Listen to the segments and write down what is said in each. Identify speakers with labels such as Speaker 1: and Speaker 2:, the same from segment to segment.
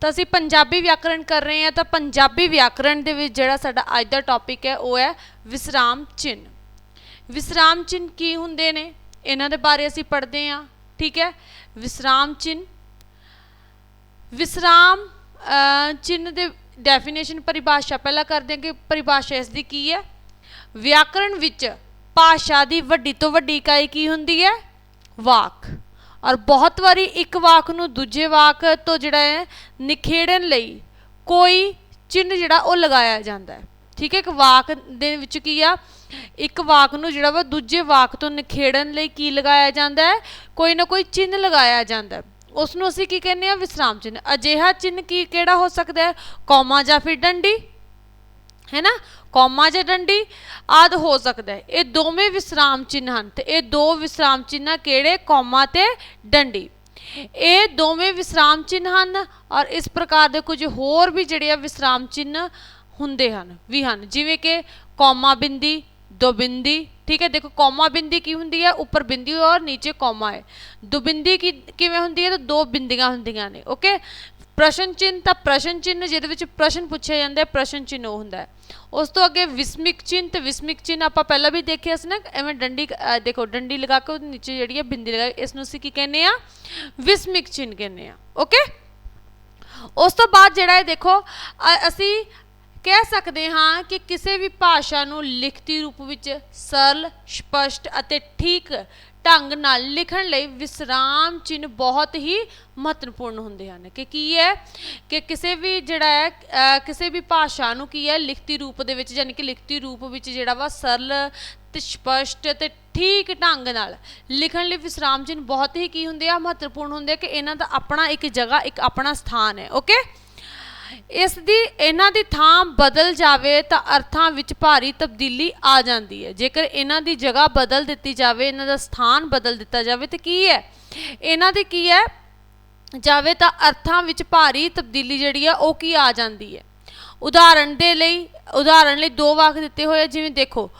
Speaker 1: ਤਾਂ ਅਸੀਂ ਪੰਜਾਬੀ ਵਿਆਕਰਣ ਕਰ ਰਹੇ ਹਾਂ ਤਾਂ ਪੰਜਾਬੀ ਵਿਆਕਰਣ ਦੇ ਵਿੱਚ ਜਿਹੜਾ ਸਾਡਾ ਅੱਜ ਦਾ ਟੌਪਿਕ ਹੈ ਉਹ ਹੈ ਵਿਸਰਾਮ ਚਿੰਨ ਵਿਸਰਾਮ ਚਿੰਨ ਕੀ ਹੁੰਦੇ ਨੇ? ਇਹਨਾਂ ਦੇ ਬਾਰੇ ਅਸੀਂ ਪੜ੍ਹਦੇ ਹਾਂ ਠੀਕ ਹੈ? ਵਿਸਰਾਮ ਚਿੰਨ ਵਿਸਰਾਮ ਅਹ, ਚਿੰਨ ਦੇ ਡੈਫੀਨੇਸ਼ਨ ਪਰਿਭਾਸ਼ਾ ਪਹਿਲਾਂ ਕਰਦੇ ਹਾਂ ਕਿ ਪਰਿਭਾਸ਼ਾ ਇਸ ਦੀ ਕੀ ਹੈ? ਵਿਆਕਰਣ ਵਿੱਚ ਭਾਸ਼ਾ ਦੀ ਵੱਡੀ ਤੋਂ ਵੱਡੀ ਇਕਾਈ ਕੀ ਹੁੰਦੀ ਹੈ? ਵਾਕ। ਔਰ ਬਹੁਤ ਵਾਰੀ ਇੱਕ ਵਾਕ ਨੂੰ ਦੂਜੇ ਵਾਕ ਤੋਂ ਜਿਹੜਾ ਹੈ, ਨਿਖੇੜਨ ਲਈ ਕੋਈ ਚਿੰਨ ਜਿਹੜਾ ਉਹ ਲਗਾਇਆ ਜਾਂਦਾ ਹੈ। ਠੀਕ ਹੈ, ਇੱਕ ਵਾਕ ਦੇ ਵਿੱਚ ਕੀ ਆ? ਇੱਕ ਵਾਕ ਨੂੰ ਜਿਹੜਾ ਵਾ ਦੂਜੇ ਵਾਕ ਤੋਂ ਨਿਖੇੜਨ ਲਈ ਕੀ ਲਗਾਇਆ ਜਾਂਦਾ ਹੈ? ਕੋਈ ਨਾ ਕੋਈ ਚਿੰਨ ਲਗਾਇਆ ਜਾਂਦਾ ਹੈ। ਉਸ ਨੂੰ ਅਸੀਂ ਕੀ ਕਹਿੰਦੇ ਆ ਵਿਸਰਾਮ ਚਿੰਨ ਅਜਿਹਾ ਚਿੰਨ ਕੀ, ਕਿਹੜਾ ਹੋ ਸਕਦਾ ਹੈ? ਕੌਮਾ ਜਾਂ ਫਿਰ ਡੰਡੀ? ਹੈ ਨਾ ਕੌਮਾ ਜਾਂ ਡੰਡੀ, ਆਦ ਹੋ ਸਕਦਾ ਹੈ। ਇਹ ਦੋਵੇਂ ਵਿਸਰਾਮ ਚਿੰਨ੍ਹ ਹਨ ਤੇ ਇਹ ਦੋ ਵਿਸਰਾਮ ਚਿੰਨ ਕਿਹੜੇ? ਕੌਮਾ ਤੇ ਡੰਡੀ। ਇਹ ਦੋਵੇਂ ਵਿਸਰਾਮ ਚਿੰਨ੍ਹ ਹਨ ਔਰ ਇਸ ਪ੍ਰਕਾਰ ਦੇ ਕੁਝ ਹੋਰ ਵੀ ਜਿਹੜੇ ਆ ਵਿਸਰਾਮ ਚਿੰਨ੍ਹ ਹੁੰਦੇ ਹਨ, ਵੀ ਹਨ। ਜਿਵੇਂ ਕਿ ਕੌਮਾ ਬਿੰਦੀ ਦੋ ਬਿੰਦੀ ਠੀਕ ਹੈ? ਦੇਖੋ, ਕੌਮਾ ਬਿੰਦੀ ਕੀ ਹੁੰਦੀ ਹੈ? ਉੱਪਰ ਬਿੰਦੀ ਔਰ ਨੀਚੇ ਕੌਮਾ ਹੈ। ਦੋ ਬਿੰਦੀ ਕੀ, ਕਿਵੇਂ ਹੁੰਦੀ ਹੈ? ਤਾਂ ਦੋ ਬਿੰਦੀਆਂ ਹੁੰਦੀਆਂ ਨੇ, ਓਕੇ? ਪ੍ਰਸ਼ਨ ਚਿੰਨ੍ਹ ਤਾਂ ਪ੍ਰਸ਼ਨ ਚਿੰਨ੍ਹ ਜਿਹਦੇ ਵਿੱਚ ਪ੍ਰਸ਼ਨ ਪੁੱਛਿਆ ਜਾਂਦਾ ਹੈ, ਪ੍ਰਸ਼ਨ ਚਿੰਨ ਉਹ ਹੁੰਦਾ ਹੈ। ਉਸ ਤੋਂ ਅੱਗੇ ਵਿਸਮਿਕ ਚਿੰਨ ਤੇ ਵਿਸਮਿਕ ਚਿੰਨ ਆਪਾਂ ਪਹਿਲਾਂ ਵੀ ਦੇਖਿਆ ਸੀ ਨਾ, ਐਵੇਂ ਡੰਡੀ ਦੇਖੋ, ਡੰਡੀ ਲਗਾ ਕੇ ਉਹਦੇ ਨੀਚੇ ਜਿਹੜੀ ਹੈ ਬਿੰਦੀ ਲਗਾ ਇਸ ਨੂੰ ਅਸੀਂ ਕੀ ਕਹਿੰਦੇ ਆ ਵਿਸਮਿਕ ਚਿੰਨ੍ਹ ਕਹਿੰਦੇ ਆ ਓਕੇ ਉਸ ਤੋਂ ਬਾਅਦ ਜਿਹੜਾ ਹੈ ਦੇਖੋ ਅਸੀਂ ਕਹਿ ਸਕਦੇ ਹਾਂ ਕਿ ਕਿਸੇ ਵੀ ਭਾਸ਼ਾ ਨੂੰ ਲਿਖਤੀ ਰੂਪ ਵਿੱਚ ਸਰਲ, ਸਪਸ਼ਟ ਅਤੇ ਠੀਕ ਢੰਗ ਨਾਲ ਲਿਖਣ ਲਈ ਵਿਸਰਾਮ ਚਿੰਨ੍ਹ ਬਹੁਤ ਹੀ ਮਹੱਤਵਪੂਰਨ ਹੁੰਦੇ ਹਨ ਕਿ ਕੀ ਹੈ ਕਿ ਕਿਸੇ ਵੀ ਜਿਹੜਾ ਹੈ ਕਿਸੇ ਵੀ ਭਾਸ਼ਾ ਨੂੰ ਕੀ ਹੈ, ਲਿਖਤੀ ਰੂਪ ਦੇ ਵਿੱਚ ਯਾਨੀ ਕਿ ਲਿਖਤੀ ਰੂਪ ਵਿੱਚ ਜਿਹੜਾ ਵਾ ਸਰਲ ਤੇ ਸਪਸ਼ਟ ਤੇ ਠੀਕ ਢੰਗ ਨਾਲ ਲਿਖਣ ਲਈ ਵਿਸਰਾਮ ਚਿੰਨ੍ਹ ਬਹੁਤ ਹੀ ਕੀ ਹੁੰਦੇ ਆ, ਮਹੱਤਵਪੂਰਨ ਹੁੰਦੇ ਆ ਕਿ ਇਹਨਾਂ ਦਾ ਆਪਣਾ ਇੱਕ ਜਗ੍ਹਾ, ਇੱਕ ਆਪਣਾ ਸਥਾਨ ਹੈ ਓਕੇ ਇਸ ਦੀ ਇਹਨਾਂ ਦੀ ਥਾਂ ਬਦਲ ਜਾਵੇ ਤਾਂ ਅਰਥਾਂ ਵਿੱਚ ਭਾਰੀ ਤਬਦੀਲੀ ਆ ਜਾਂਦੀ ਹੈ। ਜੇਕਰ ਇਹਨਾਂ ਦੀ ਜਗ੍ਹਾ ਬਦਲ ਦਿੱਤੀ ਜਾਵੇ ਇਹਨਾਂ ਦਾ ਸਥਾਨ ਬਦਲ ਦਿੱਤਾ ਜਾਵੇ ਤਾਂ ਕੀ ਹੈ? ਇਹਨਾਂ ਦੀ ਕੀ ਹੈ? ਜਾਵੇ ਤਾਂ ਅਰਥਾਂ ਵਿੱਚ ਭਾਰੀ ਤਬਦੀਲੀ ਜਿਹੜੀ ਹੈ ਉਹ ਕੀ ਆ ਜਾਂਦੀ ਹੈ? ਉਦਾਹਰਣ ਦੇ ਲਈ ਉਦਾਹਰਣ ਲਈ ਦੋ ਵਾਕ ਦਿੱਤੇ ਹੋਏ ਆ, ਜਿਵੇਂ ਦੇਖੋ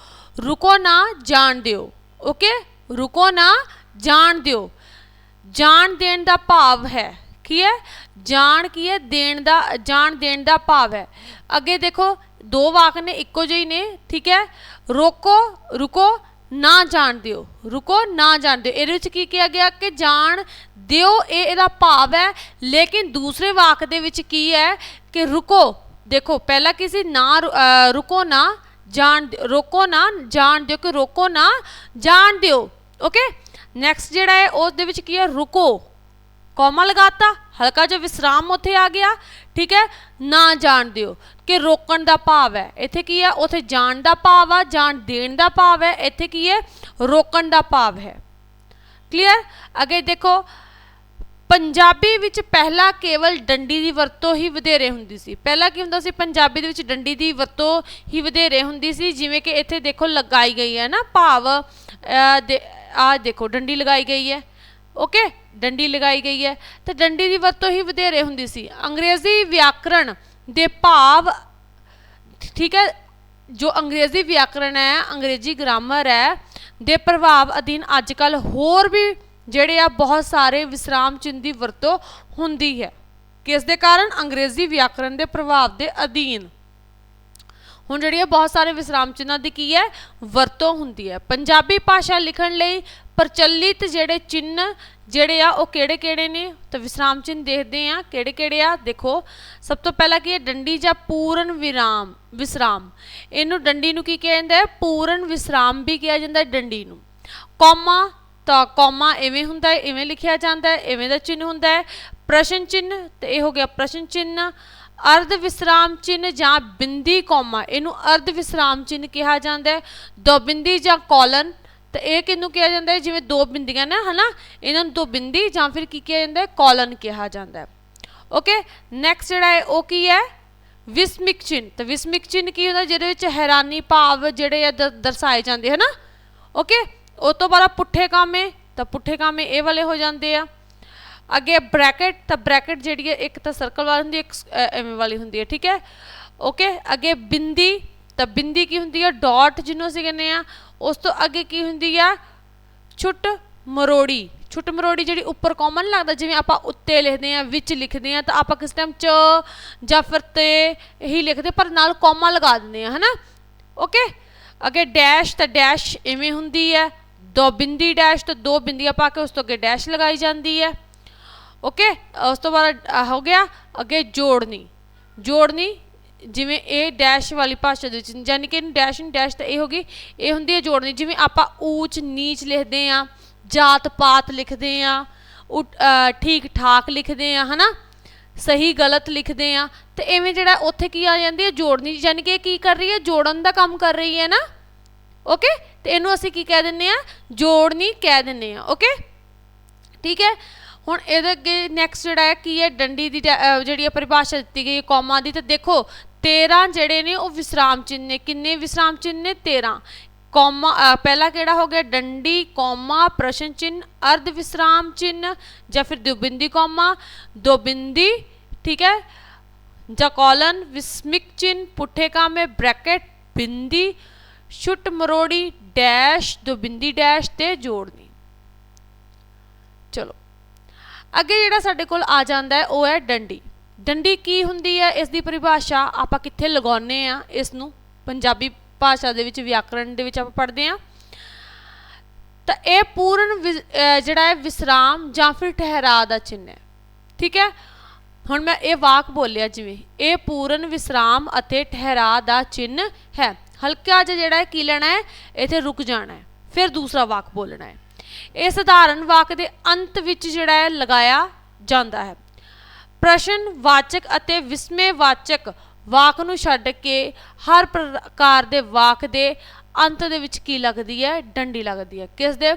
Speaker 1: ਰੁਕੋ ਨਾ ਜਾਣ ਦਿਓ। ਓਕੇ? ਰੁਕੋ ਨਾ ਜਾਣ ਦਿਓ। ਜਾਣ ਦੇਣ ਦਾ ਭਾਵ ਹੈ। ਕੀ ਹੈ? ਜਾਣ ਕੀ ਹੈ? ਦੇਣ ਦਾ, ਜਾਣ ਦੇਣ ਦਾ ਭਾਵ ਹੈ। ਅੱਗੇ ਦੇਖੋ, ਦੋ ਵਾਕ ਨੇ, ਇੱਕੋ ਜਿਹੇ ਨੇ, ਠੀਕ ਹੈ? ਰੋਕੋ, ਰੁਕੋ, ਨਾ ਜਾਣ ਦਿਓ। ਰੁਕੋ, ਨਾ ਜਾਣ ਦਿਓ। ਇਹਦੇ ਵਿੱਚ ਕੀ ਕਿਹਾ ਗਿਆ? ਕਿ ਜਾਣ ਦਿਓ, ਇਹ ਇਹਦਾ ਭਾਵ ਹੈ। ਲੇਕਿਨ ਦੂਸਰੇ ਵਾਕ ਦੇ ਵਿੱਚ ਕੀ ਹੈ? ਕਿ ਰੁਕੋ। ਦੇਖੋ, ਪਹਿਲਾ ਕਿਸੇ ਨਾ ਰੁਕੋ ਨਾ, ਜਾਣ ਰੋਕੋ ਨਾ, ਜਾਣ ਦਿਓ। ਕਿ ਰੋਕੋ ਨਾ, ਜਾਣ ਦਿਓ। ਓਕੇ? ਨੈਕਸਟ ਜਿਹੜਾ ਹੈ ਉਸ ਦੇ ਵਿੱਚ ਕੀ ਹੈ? ਰੁਕੋ। ਕੌਮਾ ਲਗਾਤਾ, ਹਲਕਾ ਜਿਹਾ ਵਿਸਰਾਮ ਉੱਥੇ ਆ ਗਿਆ, ਠੀਕ ਹੈ? ਨਾ ਜਾਣ ਦਿਓ ਕਿ ਰੋਕਣ ਦਾ ਭਾਵ ਹੈ। ਇੱਥੇ ਕੀ ਹੈ? ਉੱਥੇ ਜਾਣ ਦਾ ਭਾਵ ਆ, ਜਾਣ ਦੇਣ ਦਾ ਭਾਵ ਹੈ। ਇੱਥੇ ਕੀ ਹੈ? ਰੋਕਣ ਦਾ ਭਾਵ ਹੈ। ਕਲੀਅਰ ਅੱਗੇ ਦੇਖੋ, ਪੰਜਾਬੀ ਵਿੱਚ ਪਹਿਲਾਂ ਕੇਵਲ ਡੰਡੀ ਦੀ ਵਰਤੋਂ ਹੀ ਵਧੇਰੇ ਹੁੰਦੀ ਸੀ। ਪਹਿਲਾਂ ਕੀ ਹੁੰਦਾ ਸੀ? ਪੰਜਾਬੀ ਦੇ ਵਿੱਚ ਡੰਡੀ ਦੀ ਵਰਤੋਂ ਹੀ ਵਧੇਰੇ ਹੁੰਦੀ ਸੀ, ਜਿਵੇਂ ਕਿ ਇੱਥੇ ਦੇਖੋ ਲਗਾਈ ਗਈ ਹੈ ਨਾ ਭਾਵ ਆ ਦੇਖੋ, ਡੰਡੀ ਲਗਾਈ ਗਈ ਹੈ। ਓਕੇ ਡੰਡੀ ਲਗਾਈ ਗਈ ਹੈ। ਤੇ ਡੰਡੀ ਦੀ ਵਰਤੋਂ ਹੀ ਵਧੇਰੇ ਹੁੰਦੀ ਸੀ। ਅੰਗਰੇਜ਼ੀ ਵਿਆਕਰਣ ਦੇ ਭਾਵ ਠੀਕ ਹੈ, ਜੋ ਅੰਗਰੇਜ਼ੀ ਵਿਆਕਰਣ ਹੈ, ਅੰਗਰੇਜ਼ੀ ਗ੍ਰਾਮਰ ਹੈ, ਦੇ ਪ੍ਰਭਾਵ ਅਧੀਨ ਅੱਜ ਕੱਲ ਹੋਰ ਵੀ ਜਿਹੜੇ ਆ ਬਹੁਤ ਸਾਰੇ ਵਿਸਰਾਮ ਚਿੰਨ੍ਹ ਦੀ ਵਰਤੋਂ ਹੁੰਦੀ ਹੈ। ਕਿਸ ਦੇ ਕਾਰਨ? ਅੰਗਰੇਜ਼ੀ ਵਿਆਕਰਣ ਦੇ ਪ੍ਰਭਾਵ ਦੇ ਅਧੀਨ। ਹੁਣ ਜਿਹੜੀ ਹੈ ਬਹੁਤ ਸਾਰੇ ਵਿਸਰਾਮ ਚਿੰਨ੍ਹਾਂ ਦੀ ਕੀ ਹੈ? ਵਰਤੋਂ ਹੁੰਦੀ ਹੈ। ਪੰਜਾਬੀ ਭਾਸ਼ਾ ਲਿਖਣ ਲਈ ਪ੍ਰਚਲਿਤ ਜਿਹੜੇ ਚਿੰਨ੍ਹ ਜਿਹੜੇ ਆ, ਉਹ ਕਿਹੜੇ ਕਿਹੜੇ ਨੇ? ਤਾਂ ਵਿਸਰਾਮ ਚਿੰਨ੍ਹ ਦੇਖਦੇ ਆ ਕਿਹੜੇ ਕਿਹੜੇ ਆ? ਦੇਖੋ, ਸਭ ਤੋਂ ਪਹਿਲਾਂ ਕੀ ਹੈ? ਡੰਡੀ ਜਾਂ ਪੂਰਨ ਵਿਰਾਮ, ਵਿਸਰਾਮ। ਇਹਨੂੰ ਡੰਡੀ ਨੂੰ ਕੀ ਕਿਹਾ ਜਾਂਦਾ ਹੈ? ਪੂਰਨ ਵਿਸਰਾਮ ਵੀ ਕਿਹਾ ਜਾਂਦਾ ਡੰਡੀ ਨੂੰ। ਕੌਮਾ, ਤਾਂ ਕੌਮਾ ਐਵੇਂ ਹੁੰਦਾ ਹੈ ਐਵੇਂ ਲਿਖਿਆ ਜਾਂਦਾ ਹੈ ਐਵੇਂ ਦਾ ਚਿੰਨ੍ਹ ਹੁੰਦਾ ਹੈ। ਪ੍ਰਸ਼ਨ ਚਿੰਨ੍ਹ, ਤੇ ਇਹ ਹੋ ਗਿਆ ਪ੍ਰਸ਼ਨ ਚਿੰਨ੍ਹ। ਅਰਧ ਵਿਸਰਾਮ ਚਿੰਨ੍ਹ ਜਾਂ ਬਿੰਦੀ ਕੌਮਾ, ਇਹਨੂੰ ਅਰਧ ਵਿਸਰਾਮ ਚਿੰਨ੍ਹ ਕਿਹਾ ਜਾਂਦਾ ਹੈ। ਦੋ ਬਿੰਦੀ ਜਾਂ ਕੋਲਨ, ਤਾਂ ਇਹ ਕਿਹਨੂੰ ਕਿਹਾ ਜਾਂਦਾ ਹੈ? ਜਿਵੇਂ ਦੋ ਬਿੰਦੀਆਂ ਨੇ, ਹਨਾ? ਇਹਨਾਂ ਨੂੰ ਦੋ ਬਿੰਦੀ ਜਾਂ ਫਿਰ ਕੀ ਕਿਹਾ ਜਾਂਦਾ ਹੈ? ਕੋਲਨ ਕਿਹਾ ਜਾਂਦਾ ਹੈ। ਓਕੇ ਨੈਕਸਟ ਜਿਹੜਾ ਹੈ, ਉਹ ਕੀ ਹੈ? ਵਿਸਮਿਕ ਚਿੰਨ੍ਹ। ਤਾਂ ਵਿਸਮਿਕ ਚਿੰਨ੍ਹ ਕੀ ਹੁੰਦਾ? ਜਿਹਦੇ ਵਿੱਚ ਹੈਰਾਨੀ ਭਾਵ ਜਿਹੜੇ ਆ ਦਰ- ਦਰਸਾਏ ਜਾਂਦੇ, ਹਨਾ? ਓਕੇ ਉਹ ਤੋਂ ਬਾਅਦ ਪੁੱਠੇ ਕਾਮੇ, ਤਾਂ ਪੁੱਠੇ ਕਾਮੇ ਇਹ ਵਾਲੇ ਹੋ ਜਾਂਦੇ ਆ। ਅੱਗੇ ਬ੍ਰੈਕਟ, ਤਾਂ ਬ੍ਰੈਕਟ ਜਿਹੜੀ ਹੈ, ਇੱਕ ਤਾਂ ਸਰਕਲ ਵਾਲੀ ਹੁੰਦੀ ਹੈ, ਇੱਕ ਐਵੇਂ ਵਾਲੀ ਹੁੰਦੀ ਹੈ, ਠੀਕ ਹੈ? ਓਕੇ ਅੱਗੇ ਬਿੰਦੀ, ਤਾਂ ਬਿੰਦੀ ਕੀ ਹੁੰਦੀ ਹੈ? ਡਾਟ ਜਿਹਨੂੰ ਅਸੀਂ ਕਹਿੰਦੇ ਆ ਉਸ ਤੋਂ ਅੱਗੇ ਕੀ ਹੁੰਦੀ ਆ? ਛੁੱਟ ਮਰੋੜੀ। ਛੁੱਟ ਮਰੋੜੀ ਜਿਹੜੀ ਉੱਪਰ ਕਾਮਨ ਲੱਗਦਾ, ਜਿਵੇਂ ਆਪਾਂ ਉੱਤੇ ਲਿਖਦੇ ਆ ਵਿੱਚ ਲਿਖਦੇ ਆ ਤਾਂ ਆਪਾਂ ਕਿਸ ਟਾਈਮ ਚ ਜਾਂ ਫਿਰ ਤੇ ਇਹੀ ਲਿਖਦੇ, ਪਰ ਨਾਲ ਕਾਮਾ ਲਗਾ ਦਿੰਦੇ ਆ ਹਨਾ? ਓਕੇ ਅੱਗੇ ਡੈਸ਼ ਤਾਂ ਡੈਸ਼ ਇਵੇਂ ਹੁੰਦੀ ਹੈ। ਦੋ ਬਿੰਦੀ ਡੈਸ਼ ਤਾਂ ਦੋ ਬਿੰਦੀਆਂ ਪਾ ਕੇ ਉਸ ਤੋਂ ਅੱਗੇ ਡੈਸ਼ ਲਗਾਈ ਜਾਂਦੀ ਹੈ। ਓਕੇ ਉਸ ਤੋਂ ਬਾਅਦ ਹੋ ਗਿਆ ਅੱਗੇ ਜੋੜਨੀ। ਜੋੜਨੀ ਜਿਵੇਂ ਇਹ ਡੈਸ਼ ਵਾਲੀ ਭਾਸ਼ਾ ਦੇ ਵਿੱਚ ਯਾਨੀ ਕਿ ਇਹਨੂੰ ਡੈਸ਼ ਨੂੰ ਡੈਸ਼ ਤਾਂ ਇਹ ਹੋ ਗਈ, ਇਹ ਹੁੰਦੀ ਹੈ ਜੋੜਨੀ। ਜਿਵੇਂ ਆਪਾਂ ਊਚ, ਨੀਚ ਲਿਖਦੇ ਆ ਜਾਤ ਪਾਤ ਲਿਖਦੇ ਆ ਠੀਕ ਠਾਕ ਲਿਖਦੇ ਆ ਹਨਾ? ਸਹੀ ਗਲਤ ਲਿਖਦੇ ਆ ਤੇ ਐਵੇਂ ਜਿਹੜਾ ਉੱਥੇ ਕੀ ਆ ਜਾਂਦੀ ਹੈ, ਜੋੜਨੀ। ਯਾਨੀ ਕਿ ਇਹ ਕੀ ਕਰ ਰਹੀ ਹੈ, ਜੋੜਨ ਦਾ ਕੰਮ ਕਰ ਰਹੀ ਹੈ ਨਾ? ਓਕੇ ਤੇ ਇਹਨੂੰ ਅਸੀਂ ਕੀ ਕਹਿ ਦਿੰਨੇ ਆ ਜੋੜਨੀ ਕਹਿ ਦਿੰਨੇ ਆ ਓਕੇ ਠੀਕ ਹੈ? ਹੁਣ ਇਹਦੇ ਅੱਗੇ ਨੈਕਸਟ ਜਿਹੜਾ ਹੈ, ਕੀ ਹੈ? ਡੰਡੀ ਦੀ ਜਿਹੜੀ ਪਰਿਭਾਸ਼ਾ ਦਿੱਤੀ ਗਈ ਹੈ, ਕੌਮਾ ਦੀ। ਤਾਂ ਦੇਖੋ 13 ਜਿਹੜੇ ਨੇ, ਉਹ ਵਿਸਰਾਮ ਚਿੰਨ੍ਹ ਨੇ। ਕਿੰਨੇ ਵਿਸਰਾਮ ਚਿੰਨ੍ਹ ਨੇ? 13 ਕੌਮਾ ਪਹਿਲਾ ਕਿਹੜਾ ਹੋ ਗਿਆ? ਡੰਡੀ, ਕੌਮਾ, ਪ੍ਰਸ਼ਨ ਚਿੰਨ ਅਰਧ ਵਿਸਰਾਮ ਚਿੰਨ ਜਾਂ ਫਿਰ ਦੁਬਿੰਦੀ ਕੌਮਾ। ਦੋਬਿੰਦੀ, ਠੀਕ ਹੈ? ਜਾਂ ਕੋਲਨ, ਵਿਸਮਿਕ ਚਿੰਨ ਪੁੱਠੇ ਕਾਮੇ, ਬ੍ਰੈਕਟ, ਬਿੰਦੀ, ਛੁੱਟ ਮਰੋੜੀ, ਡੈਸ਼, ਦੁਬਿੰਦੀ ਡੈਸ਼ ਤੇ ਜੋੜਨੀ ਚਲੋ ਅੱਗੇ ਜਿਹੜਾ ਸਾਡੇ ਕੋਲ ਆ ਜਾਂਦਾ ਹੈ, ਉਹ ਹੈ ਡੰਡੀ। ਡੰਡੀ ਕੀ ਹੁੰਦੀ ਹੈ? ਇਸ ਦੀ ਪਰਿਭਾਸ਼ਾ ਆਪਾਂ ਕਿੱਥੇ ਲਗਾਉਨੇ ਆ ਇਸ ਨੂੰ ਪੰਜਾਬੀ ਭਾਸ਼ਾ ਦੇ ਵਿੱਚ, ਵਿਆਕਰਣ ਦੇ ਵਿੱਚ ਆਪਾਂ ਪੜ੍ਹਦੇ ਆ ਤਾਂ ਇਹ ਪੂਰਨ ਜਿਹੜਾ ਹੈ ਵਿਸਰਾਮ ਜਾਂ ਫਿਰ ਠਹਿਰਾ ਦਾ ਚਿੰਨ ਹੈ। ਠੀਕ ਹੈ? ਹੁਣ ਮੈਂ ਇਹ ਵਾਕ ਬੋਲਿਆ ਜਿਵੇਂ, ਇਹ ਪੂਰਨ ਵਿਸਰਾਮ ਅਤੇ ਠਹਿਰਾ ਦਾ ਚਿੰਨ ਹੈ। ਹਲਕਾ ਜਿਹਾ ਜਿਹੜਾ ਹੈ, ਕੀ ਲੈਣਾ ਹੈ? ਇੱਥੇ ਰੁਕ ਜਾਣਾ ਹੈ। ਫਿਰ ਦੂਸਰਾ ਵਾਕ ਬੋਲਣਾ ਹੈ। ਇਹ ਸਧਾਰਨ ਵਾਕ ਦੇ ਅੰਤ ਵਿੱਚ ਜਿਹੜਾ ਹੈ ਲਗਾਇਆ ਜਾਂਦਾ ਹੈ। ਪ੍ਰਸ਼ਨ ਵਾਚਕ ਅਤੇ ਵਿਸਮੇ ਵਾਚਕ ਵਾਕ ਨੂੰ ਛੱਡ ਕੇ ਹਰ ਪ੍ਰਕਾਰ ਦੇ ਵਾਕ ਦੇ ਅੰਤ ਦੇ ਵਿੱਚ ਕੀ ਲੱਗਦੀ ਹੈ? ਡੰਡੀ ਲੱਗਦੀ ਹੈ। ਕਿਸ ਦੇ?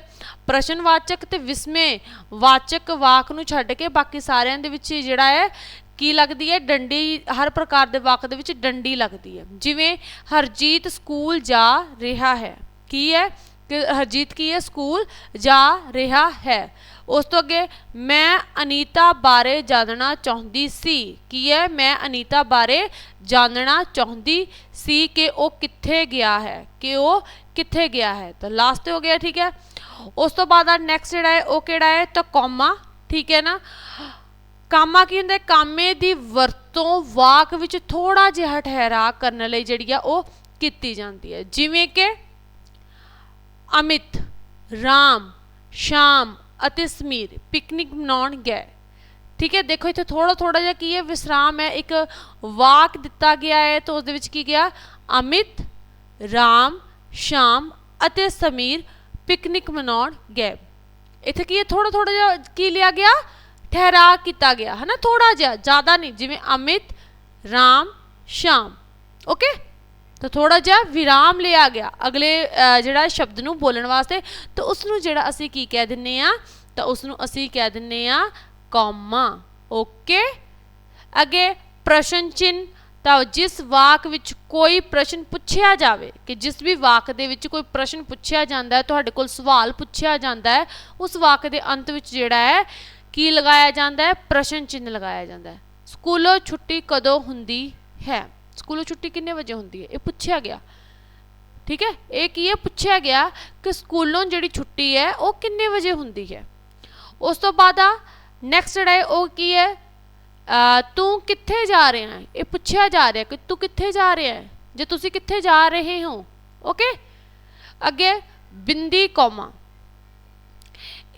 Speaker 1: ਪ੍ਰਸ਼ਨਵਾਚਕ ਤੇ ਵਿਸਮੇ ਵਾਚਕ ਵਾਕ ਨੂੰ ਛੱਡ ਕੇ ਬਾਕੀ ਸਾਰਿਆਂ ਦੇ ਵਿੱਚ ਜਿਹੜਾ ਹੈ ਕੀ ਲੱਗਦੀ ਹੈ? ਡੰਡੀ, ਹਰ ਪ੍ਰਕਾਰ ਦੇ ਵਾਕ ਦੇ ਵਿੱਚ ਡੰਡੀ ਲੱਗਦੀ ਹੈ। ਜਿਵੇਂ ਹਰਜੀਤ ਸਕੂਲ ਜਾ ਰਿਹਾ ਹੈ। ਕੀ ਹੈ? ਕਿ ਹਰਜੀਤ ਕੀ ਹੈ ਸਕੂਲ ਜਾ ਰਿਹਾ ਹੈ? ਉਸ ਤੋਂ ਅੱਗੇ ਮੈਂ ਅਨੀਤਾ ਬਾਰੇ ਜਾਣਨਾ ਚਾਹੁੰਦੀ ਸੀ। ਕੀ ਹੈ ਮੈਂ ਅਨੀਤਾ ਬਾਰੇ ਜਾਣਨਾ ਚਾਹੁੰਦੀ ਸੀ ਕਿ ਉਹ ਕਿੱਥੇ ਗਿਆ ਹੈ? ਕਿ ਉਹ ਕਿੱਥੇ ਗਿਆ ਹੈ? ਤਾਂ ਲਾਸਟ 'ਤੇ ਹੋ ਗਿਆ, ਠੀਕ ਹੈ? ਉਸ ਤੋਂ ਬਾਅਦ ਆ ਨੈਕਸਟ ਜਿਹੜਾ ਹੈ, ਉਹ ਕਿਹੜਾ ਹੈ? ਤਾਂ ਕੋਮਾ ਠੀਕ ਹੈ ਨਾ? ਕਾਮਾ ਕੀ ਹੁੰਦਾ ਕਾਮੇ ਦੀ ਵਰਤੋਂ ਵਾਕ ਵਿੱਚ ਥੋੜਾ ਜਿਹਾ ਠਹਿਰਾ ਕਰਨ ਲਈ ਜਿਹੜੀ ਆ ਉਹ ਕੀਤੀ ਜਾਂਦੀ ਹੈ। ਜਿਵੇਂ ਕਿ ਅਮਿਤ, ਰਾਮ, ਸ਼ਾਮ ਅਤੇ ਸਮੀਰ ਪਿਕਨਿਕ ਮਨਾਉਣ ਗਏ। ਠੀਕ ਹੈ, ਦੇਖੋ ਇੱਥੇ ਥੋੜਾ ਥੋੜਾ ਜਿਹਾ ਕੀ ਹੈ, ਵਿਸਰਾਮ ਹੈ, ਇੱਕ ਵਾਕ ਦਿੱਤਾ ਗਿਆ ਹੈ ਤਾਂ ਉਸ ਦੇ ਵਿੱਚ ਕੀ ਗਿਆ? ਅਮਿਤ, ਰਾਮ, ਸ਼ਾਮ ਅਤੇ ਸਮੀਰ ਪਿਕਨਿਕ ਮਨਾਉਣ ਗਏ। ਇੱਥੇ ਕੀ ਹੈ ਥੋੜਾ ਥੋੜਾ ਜਿਹਾ ਕੀ ਲਿਆ ਗਿਆ? ਠਹਿਰਾ ਕੀਤਾ ਗਿਆ ਹੈ ਨਾ ਥੋੜਾ ਜਿਹਾ, ਜ਼ਿਆਦਾ ਨਹੀਂ, ਜਿਵੇਂ ਅਮਿਤ, ਰਾਮ, ਸ਼ਾਮ। ਓਕੇ ਤਾਂ ਥੋੜਾ ਜਿਹਾ ਵਿਰਾਮ ਲਿਆ ਗਿਆ। ਅਗਲੇ ਜਿਹੜਾ ਸ਼ਬਦ ਨੂੰ ਬੋਲਣ ਵਾਸਤੇ, ਤਾਂ ਉਸ ਨੂੰ ਜਿਹੜਾ ਅਸੀਂ ਕੀ ਕਹਿ ਦਿੰਨੇ ਆ, ਤਾਂ ਉਸ ਨੂੰ ਅਸੀਂ ਕਹਿ ਦਿੰਨੇ ਆ ਕੌਮਾ। ਓਕੇ? ਅੱਗੇ ਪ੍ਰਸ਼ਨ ਚਿੰਨ ਤਾਂ ਜਿਸ ਵਾਕ ਵਿੱਚ ਕੋਈ ਪ੍ਰਸ਼ਨ ਪੁੱਛਿਆ ਜਾਵੇ, ਕਿ ਜਿਸ ਵੀ ਵਾਕ ਦੇ ਵਿੱਚ ਕੋਈ ਪ੍ਰਸ਼ਨ ਪੁੱਛਿਆ ਜਾਂਦਾ ਹੈ, ਤੁਹਾਡੇ ਕੋਲ ਸਵਾਲ ਪੁੱਛਿਆ ਜਾਂਦਾ ਹੈ, ਉਸ ਵਾਕ ਦੇ ਅੰਤ ਵਿੱਚ ਜਿਹੜਾ ਹੈ, ਕੀ ਲਗਾਇਆ ਜਾਂਦਾ ਹੈ? ਪ੍ਰਸ਼ਨ ਚਿੰਨ ਲਗਾਇਆ ਜਾਂਦਾ ਹੈ। ਸਕੂਲੋਂ ਛੁੱਟੀ ਕਦੋਂ ਹੁੰਦੀ ਹੈ? ਸਕੂਲੋਂ ਛੁੱਟੀ ਕਿੰਨੇ ਵਜੇ ਹੁੰਦੀ ਹੈ? ਇਹ ਪੁੱਛਿਆ ਗਿਆ। ਠੀਕ ਹੈ? ਇਹ ਕੀ ਹੈ? ਪੁੱਛਿਆ ਗਿਆ ਕਿ ਸਕੂਲੋਂ ਜਿਹੜੀ ਛੁੱਟੀ ਹੈ, ਉਹ ਕਿੰਨੇ ਵਜੇ ਹੁੰਦੀ ਹੈ? ਉਸ ਤੋਂ ਬਾਅਦ ਆ ਨੈਕਸਟ ਹੈ, ਉਹ ਕੀ ਹੈ? ਤੂੰ ਕਿੱਥੇ ਜਾ ਰਿਹਾ ਹੈ? ਇਹ ਪੁੱਛਿਆ ਜਾ ਰਿਹਾ ਕਿ ਤੂੰ ਕਿੱਥੇ ਜਾ ਰਿਹਾ ਹੈ? ਜੇ ਤੁਸੀਂ ਕਿੱਥੇ ਜਾ ਰਹੇ ਹੋ ਓਕੇ ਅੱਗੇ, ਬਿੰਦੀ ਕੋਮਾ।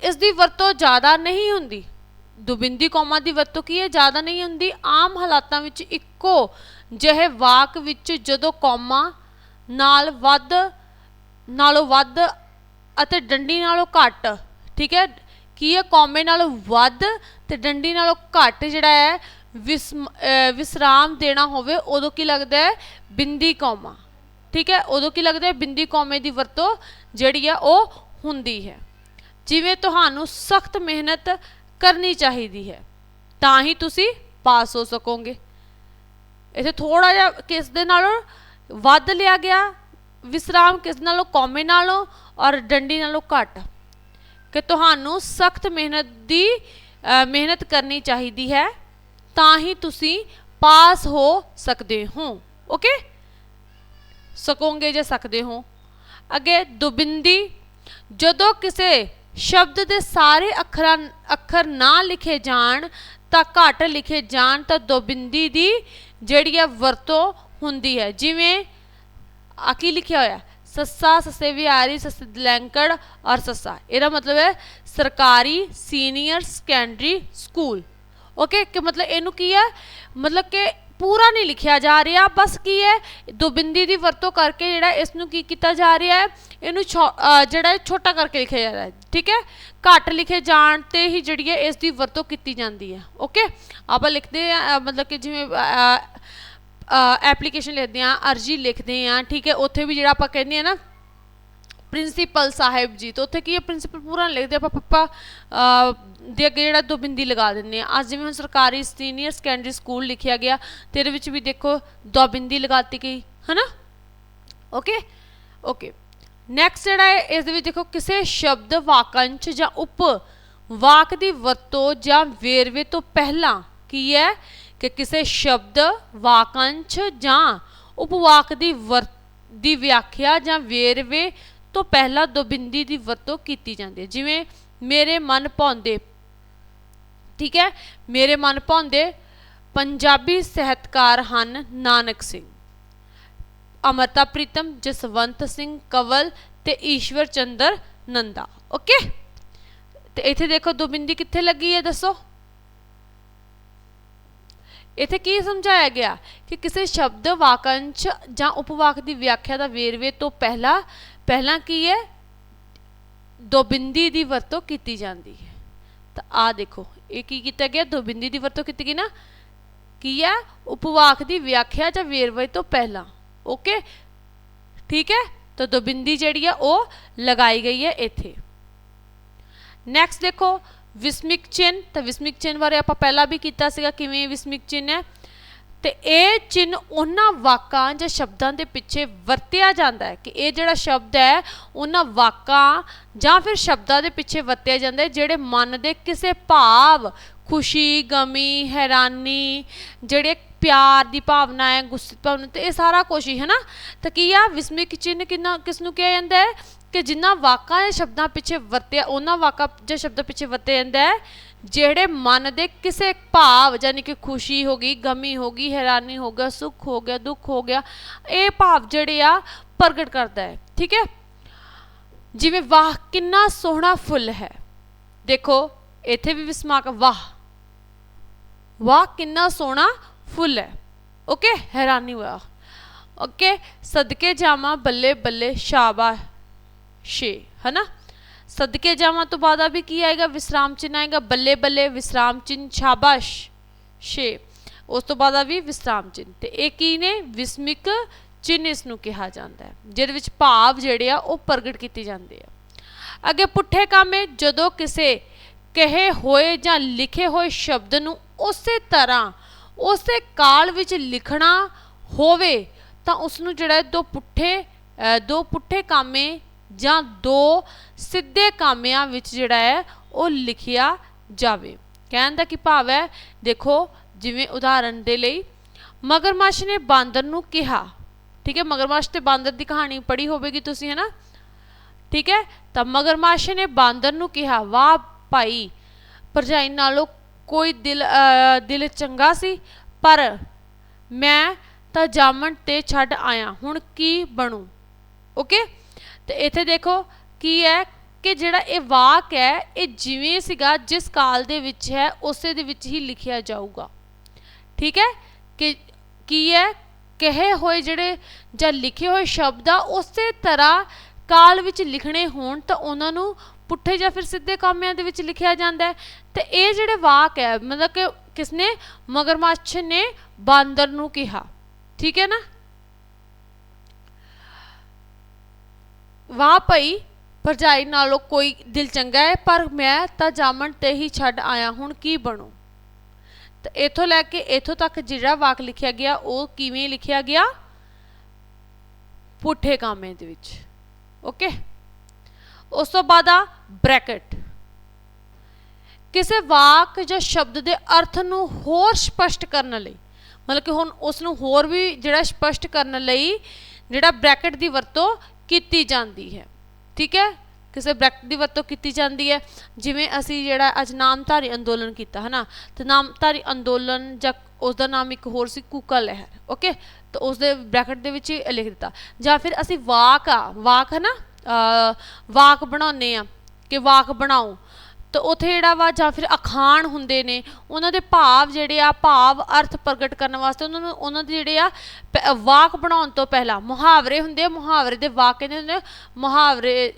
Speaker 1: ਇਸ ਦੀ ਵਰਤੋਂ ਜ਼ਿਆਦਾ ਨਹੀਂ ਹੁੰਦੀ। ਦੁਬਿੰਦੀ ਕੋਮਾ ਦੀ ਵਰਤੋਂ ਕੀ ਹੈ? ਜ਼ਿਆਦਾ ਨਹੀਂ ਹੁੰਦੀ। ਆਮ ਹਾਲਾਤਾਂ ਵਿੱਚ ਇੱਕੋ ਜਿਹੇ ਵਾਕ ਵਿੱਚ ਜਦੋਂ ਕੋਮਾ ਨਾਲ ਵੱਧ, ਨਾਲੋਂ ਵੱਧ ਅਤੇ ਡੰਡੀ ਨਾਲੋਂ ਘੱਟ, ਠੀਕ ਹੈ, ਕੀ ਹੈ ਕੌਮੇ ਨਾਲੋਂ ਵੱਧ ਤੇ ਡੰਡੀ ਨਾਲੋਂ ਘੱਟ ਜਿਹੜਾ ਹੈ ਵਿਸਰਾਮ ਦੇਣਾ ਹੋਵੇ, ਉਦੋਂ ਕੀ ਲੱਗਦਾ ਹੈ, ਬਿੰਦੀ ਕੋਮਾ, ਠੀਕ ਹੈ, ਉਦੋਂ ਕੀ ਲੱਗਦਾ ਹੈ, ਬਿੰਦੀ ਕੌਮੇ ਦੀ ਵਰਤੋਂ ਜਿਹੜੀ ਆ ਉਹ ਹੁੰਦੀ ਹੈ। ਜਿਵੇਂ ਤੁਹਾਨੂੰ ਸਖਤ ਮਿਹਨਤ ਕਰਨੀ ਚਾਹੀਦੀ ਹੈ, ਤਾਂ ਹੀ ਤੁਸੀਂ ਪਾਸ ਹੋ ਸਕੋਗੇ। ਇਥੇ ਥੋੜਾ ਜਿਹਾ ਕਿਸ ਦੇ ਨਾਲੋਂ ਵੱਧ ਲਿਆ ਗਿਆ, ਵਿਸਰਾਮ ਕਿਸ ਨਾਲੋਂ, ਕੌਮੇ ਨਾਲੋਂ ਔਰ ਡੰਡੀ ਨਾਲੋਂ ਘੱਟ, ਕਿ ਤੁਹਾਨੂੰ ਸਖਤ ਮਿਹਨਤ ਦੀ ਮਿਹਨਤ ਕਰਨੀ ਚਾਹੀਦੀ ਹੈ, ਤਾਂ ਹੀ ਤੁਸੀਂ ਪਾਸ ਹੋ ਸਕਦੇ ਹੋ, ਓਕੇ? ਸਕੋਗੇ ਜੇ ਸਕਦੇ ਹੋ? ਅੱਗੇ ਦੁਬਿੰਦੀ, ਜਦੋਂ ਕਿਸੇ ਸ਼ਬਦ ਦੇ ਸਾਰੇ ਅੱਖਰਾਂ, ਅੱਖਰ ਨਾ ਲਿਖੇ ਜਾਣ, ਤਾਂ ਘੱਟ ਲਿਖੇ ਜਾਣ, ਤਾਂ ਦੁਬਿੰਦੀ ਦੀ ਜਿਹੜੀ ਹੈ ਵਰਤੋਂ ਹੁੰਦੀ ਹੈ। ਜਿਵੇਂ ਆ ਕੀ ਲਿਖਿਆ ਹੋਇਆ? ਸੱਸਾ, ਸੱਸੇ ਵਿਹਾਰੀ, ਸੱਸੇ ਦਲੈਂਕੜ ਔਰ ਸੱਸਾ। ਇਹਦਾ ਮਤਲਬ ਹੈ ਸਰਕਾਰੀ ਸੀਨੀਅਰ ਸੈਕੰਡਰੀ ਸਕੂਲ। ਓਕੇ ਕਿ ਮਤਲਬ ਇਹਨੂੰ ਕੀ ਹੈ? ਮਤਲਬ ਕਿ ਪੂਰਾ ਨਹੀਂ ਲਿਖਿਆ ਜਾ ਰਿਹਾ, ਬਸ ਕੀ ਹੈ? ਦੁਬਿੰਦੀ ਦੀ ਵਰਤੋਂ ਕਰਕੇ ਜਿਹੜਾ ਇਸ ਨੂੰ ਕੀ ਕੀਤਾ ਜਾ ਰਿਹਾ ਹੈ? ਇਹਨੂੰ ਛੋ- ਜਿਹੜਾ ਛੋਟਾ ਕਰਕੇ ਲਿਖਿਆ ਜਾ ਰਿਹਾ ਹੈ। ਠੀਕ ਹੈ? ਘੱਟ ਲਿਖੇ ਜਾਣ ਤੇ ਹੀ ਜਿਹੜੀ ਹੈ ਇਸ ਦੀ ਵਰਤੋਂ ਕੀਤੀ ਜਾਂਦੀ ਹੈ। ਓਕੇ ਆਪਾਂ ਲਿਖਦੇ ਆ ਮਤਲਬ ਕਿ ਜਿਵੇਂ ਐਪਲੀਕੇਸ਼ਨ ਲਿਖਦੇ ਆ ਅਰਜੀ ਲਿਖਦੇ ਆ ਠੀਕ ਹੈ, ਉੱਥੇ ਵੀ ਜਿਹੜਾ ਆਪਾਂ ਕਹਿੰਦੇ ਆ ਨਾ ਪ੍ਰਿੰਸੀਪਲ ਸਾਹਿਬ ਜੀ, ਤਾਂ ਉੱਥੇ ਕੀ ਹੈ ਪ੍ਰਿੰਸੀਪਲ ਪੂਰਾ ਲਿਖਦੇ, ਆਪਾਂ ਪੱਪਾ ਦੇ ਅੱਗੇ ਜਿਹੜਾ ਦੋ ਬਿੰਦੀ ਲਗਾ ਦਿੰਦੇ ਆ ਅੱਜ ਜਿਵੇਂ ਹੁਣ ਸਰਕਾਰੀ ਸੀਨੀਅਰ ਸੈਕੰਡਰੀ ਸਕੂਲ ਲਿਖਿਆ ਗਿਆ, ਤੇ ਇਹਦੇ ਵਿੱਚ ਵੀ ਦੇਖੋ ਦੋ ਬਿੰਦੀ ਲਗਾਤੀ ਗਈ, ਹਨਾ? ਓਕੇ ਓਕੇ ਨੈਕਸਟ ਜਿਹੜਾ ਹੈ, ਇਸ ਦੇ ਵਿੱਚ ਦੇਖੋ, ਕਿਸੇ ਸ਼ਬਦ ਵਾਕੰਸ਼ ਜਾਂ ਉਪ ਵਾਕ ਦੀ ਵਰਤੋਂ ਜਾਂ ਵੇਰਵੇ ਤੋਂ ਪਹਿਲਾਂ ਕੀ ਹੈ? ਕਿ ਕਿਸੇ ਸ਼ਬਦ, ਵਾਕੰਸ਼ ਜਾਂ ਉਪਵਾਕ ਦੀ ਵਰ, ਦੀ ਵਿਆਖਿਆ ਜਾਂ ਵੇਰਵੇ ਤੋਂ ਪਹਿਲਾਂ ਦੋ ਬਿੰਦੀ ਦੀ ਵਰਤੋਂ ਕੀਤੀ ਜਾਂਦੀ ਹੈ। ਜਿਵੇਂ ਮੇਰੇ ਮਨ ਭਾਉਂਦੇ, ਠੀਕ ਹੈ? ਮੇਰੇ ਮਨ ਭਾਉਂਦੇ ਪੰਜਾਬੀ ਸਾਹਿਤਕਾਰ ਹਨ ਨਾਨਕ ਸਿੰਘ, ਅਮਰਤਾ ਪ੍ਰੀਤਮ, ਜਸਵੰਤ ਸਿੰਘ, ਕਵਲ ਤੇ ਈਸ਼ਵਰ ਚੰਦਰ ਨੰਦਾ। ਓਕੇ ਤੇ ਇੱਥੇ ਦੇਖੋ ਦੋ ਬਿੰਦੀ ਕਿੱਥੇ ਲੱਗੀ ਹੈ ਦੱਸੋ? ਇੱਥੇ ਕੀ ਸਮਝਾਇਆ ਗਿਆ ਕਿ ਕਿਸੇ ਸ਼ਬਦ ਵਾਕੰਸ਼ ਜਾਂ ਉਪਵਾਕ ਦੀ ਵਿਆਖਿਆ ਦਾ ਵੇਰਵੇ ਤੋਂ ਪਹਿਲਾਂ ਪਹਿਲਾਂ ਕੀ ਹੈ? ਦੋਬਿੰਦੀ ਦੀ ਵਰਤੋਂ ਕੀਤੀ ਜਾਂਦੀ ਹੈ। ਤਾਂ ਆ ਦੇਖੋ, ਇਹ ਕੀ ਕੀਤਾ ਗਿਆ? ਦੋਬਿੰਦੀ ਦੀ ਵਰਤੋਂ ਕੀਤੀ ਗਈ ਨਾ? ਕੀ ਹੈ? ਉਪਵਾਕ ਦੀ ਵਿਆਖਿਆ ਜਾਂ ਵੇਰਵੇ ਤੋਂ ਪਹਿਲਾਂ। ਓਕੇ? ਠੀਕ ਹੈ? ਤਾਂ ਦੋਬਿੰਦੀ ਜਿਹੜੀ ਆ ਉਹ ਲਗਾਈ ਗਈ ਹੈ ਇੱਥੇ। ਨੈਕਸਟ ਦੇਖੋ ਵਿਸਮਿਕ ਚਿੰਨ ਤਾਂ ਵਿਸਮਿਕ ਚਿੰਨ ਬਾਰੇ ਆਪਾਂ ਪਹਿਲਾਂ ਵੀ ਕੀਤਾ ਸੀਗਾ ਕਿਵੇਂ ਵਿਸਮਿਕ ਚਿੰਨ ਹੈ। ਤੇ ਇਹ ਚਿੰਨ ਉਹਨਾਂ ਵਾਕਾਂ ਜਾਂ ਸ਼ਬਦਾਂ ਦੇ ਪਿੱਛੇ ਵਰਤਿਆ ਜਾਂਦਾ ਹੈ ਕਿ ਇਹ ਜਿਹੜਾ ਸ਼ਬਦ ਹੈ, ਉਹਨਾਂ ਵਾਕਾਂ ਜਾਂ ਫਿਰ ਸ਼ਬਦਾਂ ਦੇ ਪਿੱਛੇ ਵਰਤਿਆ ਜਾਂਦਾ ਹੈ, ਜਿਹੜੇ ਮਨ ਦੇ ਕਿਸੇ ਭਾਵ, ਖੁਸ਼ੀ, ਗਮੀ, ਹੈਰਾਨੀ, ਜਿਹੜੇ ਪਿਆਰ ਦੀ ਭਾਵਨਾ ਹੈ, ਗੁੱਸੇ ਦੀ ਭਾਵਨਾ, ਤੇ ਇਹ ਸਾਰਾ ਕੁਝ ਹੀ ਹੈ ਨਾ ਤਾਂ ਕੀ ਆ? ਵਿਸਮਿਕ ਚਿੰਨ ਕਿੰਨਾ ਕਿਸ ਨੂੰ ਕਿਹਾ ਜਾਂਦਾ ਹੈ? ਕਿ ਜਿਨ੍ਹਾਂ ਵਾਕਾਂ ਜਾਂ ਸ਼ਬਦਾਂ ਪਿੱਛੇ ਵਰਤਿਆ, ਉਹਨਾਂ ਵਾਕਾਂ ਜਾਂ ਸ਼ਬਦਾਂ ਪਿੱਛੇ ਵਰਤਿਆ ਜਾਂਦਾ ਹੈ, ਜਿਹੜੇ ਮਨ ਦੇ ਕਿਸੇ ਭਾਵ ਯਾਨੀ ਕਿ ਖੁਸ਼ੀ ਹੋ ਗਈ, ਗਮੀ ਹੋ ਗਈ, ਹੈਰਾਨੀ ਹੋ ਗਿਆ, ਸੁੱਖ ਹੋ ਗਿਆ, ਦੁੱਖ ਹੋ ਗਿਆ, ਇਹ ਭਾਵ ਜਿਹੜੇ ਆ ਪ੍ਰਗਟ ਕਰਦਾ ਹੈ, ਠੀਕ ਹੈ? ਜਿਵੇਂ ਵਾਹ, ਕਿੰਨਾ ਸੋਹਣਾ ਫੁੱਲ ਹੈ। ਦੇਖੋ, ਇੱਥੇ ਵੀ ਵਿਸਮਾਕ ਵਾਹ। ਵਾਹ, ਕਿੰਨਾ ਸੋਹਣਾ ਫੁੱਲ ਹੈ। ਓਕੇ? ਹੈਰਾਨੀ ਹੋਇਆ ਓਕੇ? ਸਦਕੇ ਜਾਵਾਂ ਬੱਲੇ ਬੱਲੇ ਸ਼ਾਬਾਸ਼। ਸ਼ੇ ਹਨਾ? ਸਦਕੇ ਜਾਵਾਂ ਤੋਂ ਬਾਅਦ ਆ ਵੀ ਕੀ ਆਏਗਾ? ਵਿਸਰਾਮ ਚਿੰਨ ਆਏਗਾ, ਬੱਲੇ ਬੱਲੇ ਵਿਸਰਾਮ ਚਿੰਨ ਸ਼ਾਬਾਸ਼। ਸ਼ੇ ਉਸ ਤੋਂ ਬਾਅਦ ਆ ਵੀ ਵਿਸਰਾਮ ਚਿੰਨ ਤੇ ਇਹ ਕੀ ਨੇ? ਵਿਸਮਿਕ ਚਿੰਨ ਇਸ ਨੂੰ ਕਿਹਾ ਜਾਂਦਾ ਹੈ, ਜਿਹਦੇ ਵਿੱਚ ਭਾਵ ਜਿਹੜੇ ਆ, ਉਹ ਪ੍ਰਗਟ ਕੀਤੇ ਜਾਂਦੇ ਆ। ਅੱਗੇ ਪੁੱਠੇ ਕਾਮੇ ਜਦੋਂ ਕਿਸੇ ਕਹੇ ਹੋਏ ਜਾਂ ਲਿਖੇ ਹੋਏ ਸ਼ਬਦ ਨੂੰ ਉਸੇ ਤਰ੍ਹਾਂ, ਉਸੇ ਕਾਲ ਵਿੱਚ ਲਿਖਣਾ ਹੋਵੇ, ਤਾਂ ਉਸ ਨੂੰ ਜਿਹੜਾ ਦੋ ਪੁੱਠੇ ਦੋ ਪੁੱਠੇ ਕਾਮੇ ਜਾਂ ਦੋ ਸਿੱਧੇ ਕਾਮਿਆਂ ਵਿੱਚ ਜਿਹੜਾ ਹੈ ਉਹ ਲਿਖਿਆ ਜਾਵੇ। ਕਹਿਣ ਦਾ ਕੀ ਭਾਵ ਹੈ? ਦੇਖੋ, ਜਿਵੇਂ ਉਦਾਹਰਨ ਦੇ ਲਈ, ਮਗਰਮੱਛ ਨੇ ਬਾਂਦਰ ਨੂੰ ਕਿਹਾ। ਠੀਕ ਹੈ, ਮਗਰਮੱਛ ਤੇ ਬਾਂਦਰ ਦੀ ਕਹਾਣੀ ਪੜ੍ਹੀ ਹੋਵੇਗੀ ਤੁਸੀਂ ਹੈ ਨਾ ਠੀਕ ਹੈ, ਤਾਂ ਮਗਰਮੱਛ ਨੇ ਬਾਂਦਰ ਨੂੰ ਕਿਹਾ, ਵਾਹ ਭਾਈ, ਭਰਜਾਈ ਨਾਲੋਂ ਕੋਈ ਦਿਲ ਦਿਲ ਚੰਗਾ ਸੀ, ਪਰ ਮੈਂ ਤਾਂ ਜਾਮਣ ਤੇ ਛੱਡ ਆਇਆ। ਹੁਣ ਕੀ ਬਣੂ? ਓਕੇ? ਤੇ ਇੱਥੇ ਦੇਖੋ ਕੀ ਹੈ ਕਿ ਜਿਹੜਾ ਇਹ ਵਾਕ ਹੈ, ਇਹ ਜਿਵੇਂ ਸੀਗਾ ਜਿਸ ਕਾਲ ਦੇ ਵਿੱਚ ਹੈ, ਉਸੇ ਦੇ ਵਿੱਚ ਹੀ ਲਿਖਿਆ ਜਾਊਗਾ। ਠੀਕ ਹੈ? ਕਿ ਕੀ ਹੈ? ਕਹੇ ਹੋਏ ਜਿਹੜੇ ਜਾਂ ਲਿਖੇ ਹੋਏ ਸ਼ਬਦ ਆ, ਉਸੇ ਤਰ੍ਹਾਂ ਕਾਲ ਵਿੱਚ ਲਿਖਣੇ ਹੋਣ ਤਾਂ ਉਹਨਾਂ ਨੂੰ ਪੁੱਠੇ ਜਾਂ ਫਿਰ ਸਿੱਧੇ ਕਾਮਿਆਂ ਦੇ ਵਿੱਚ ਲਿਖਿਆ ਜਾਂਦਾ ਹੈ। ਤੇ ਇਹ ਜਿਹੜੇ ਵਾਕ ਹੈ, ਮਤਲਬ ਕਿ ਕਿਸਨੇ? ਮਗਰਮੱਛ ਨੇ ਬਾਂਦਰ ਨੂੰ ਕਿਹਾ। ਠੀਕ ਹੈ ਨਾ? ਵਾਹ ਭਈ ਭਰਜਾਈ ਨਾਲੋਂ ਕੋਈ ਦਿਲ ਚੰਗਾ ਹੈ, ਪਰ ਮੈਂ ਤਾਂ ਜਾਮਣ ਤੇ ਹੀ ਛੱਡ ਆਇਆ, ਹੁਣ ਕੀ ਬਣੂ? ਤਾਂ ਇਥੋਂ ਲੈ ਕੇ ਇਥੋਂ ਤੱਕ ਜਿਹੜਾ ਵਾਕ ਲਿਖਿਆ ਗਿਆ, ਉਹ ਕਿਵੇਂ ਲਿਖਿਆ ਗਿਆ? ਪੁੱਠੇ ਕਾਮੇ ਦੇ ਵਿੱਚ ਓਕੇ ਉਸ ਤੋਂ ਬਾਅਦ ਆ ਬ੍ਰੈਕਟ। ਕਿਸੇ ਵਾਕ ਜਾਂ ਸ਼ਬਦ ਦੇ ਅਰਥ ਨੂੰ ਹੋਰ ਸਪਸ਼ਟ ਕਰਨ ਲਈ, ਮਤਲਬ ਕਿ ਹੁਣ ਉਸ ਨੂੰ ਹੋਰ ਵੀ ਜਿਹੜਾ ਸਪਸ਼ਟ ਕਰਨ ਲਈ, ਜਿਹੜਾ ਬ੍ਰੈਕਟ ਦੀ ਵਰਤੋਂ ਕੀਤੀ ਜਾਂਦੀ ਹੈ। ਠੀਕ ਹੈ? ਕਿਸੇ ਬ੍ਰੈਕਟ ਦੀ ਵਰਤੋਂ ਕੀਤੀ ਜਾਂਦੀ ਹੈ। ਜਿਵੇਂ ਅਸੀਂ ਜਿਹੜਾ ਅੱਜ ਨਾਮਧਾਰੀ ਅੰਦੋਲਨ ਕੀਤਾ, ਹਨਾ? ਤੇ ਨਾਮਧਾਰੀ ਅੰਦੋਲਨ ਜਾਂ ਉਸ ਦਾ ਨਾਮ ਇੱਕ ਹੋਰ ਸੀ ਕੂਕਾ ਲਹਿਰ, ਓਕੇ? ਤਾਂ ਉਸ ਦੇ ਬ੍ਰੈਕਟ ਦੇ ਵਿੱਚ ਹੀ ਲਿਖ ਦਿੱਤਾ। ਜਾਂ ਫਿਰ ਅਸੀਂ ਵਾਕ ਆ, ਵਾਕ ਹੈ ਨਾ ਵਾਕ ਬਣਾਉਂਦੇ ਆ ਕਿ ਵਾਕ ਬਣਾਓ। ਤਾਂ ਉਥੇ ਜਿਹੜਾ ਵਾ ਜਾਂ ਫਿਰ ਅਖਾਣ ਹੁੰਦੇ ਨੇ ਉਹਨਾਂ ਦੇ ਭਾਵ ਜਿਹੜੇ ਆ ਭਾਵ ਅਰਥ ਪ੍ਰਗਟ ਕਰਨ ਵਾਸਤੇ ਉਹਨਾਂ ਨੂੰ ਉਹਨਾਂ ਦੇ ਜਿਹੜੇ ਆ ਪ- ਵਾਕ ਬਣਾਉਣ ਤੋਂ ਪਹਿਲਾਂ ਮੁਹਾਵਰੇ ਹੁੰਦੇ ਆ ਮੁਹਾਵਰੇ ਦੇ ਵਾਕ ਕਹਿੰਦੇ ਹੁੰਦੇ ਆ, ਮੁਹਾਵਰੇ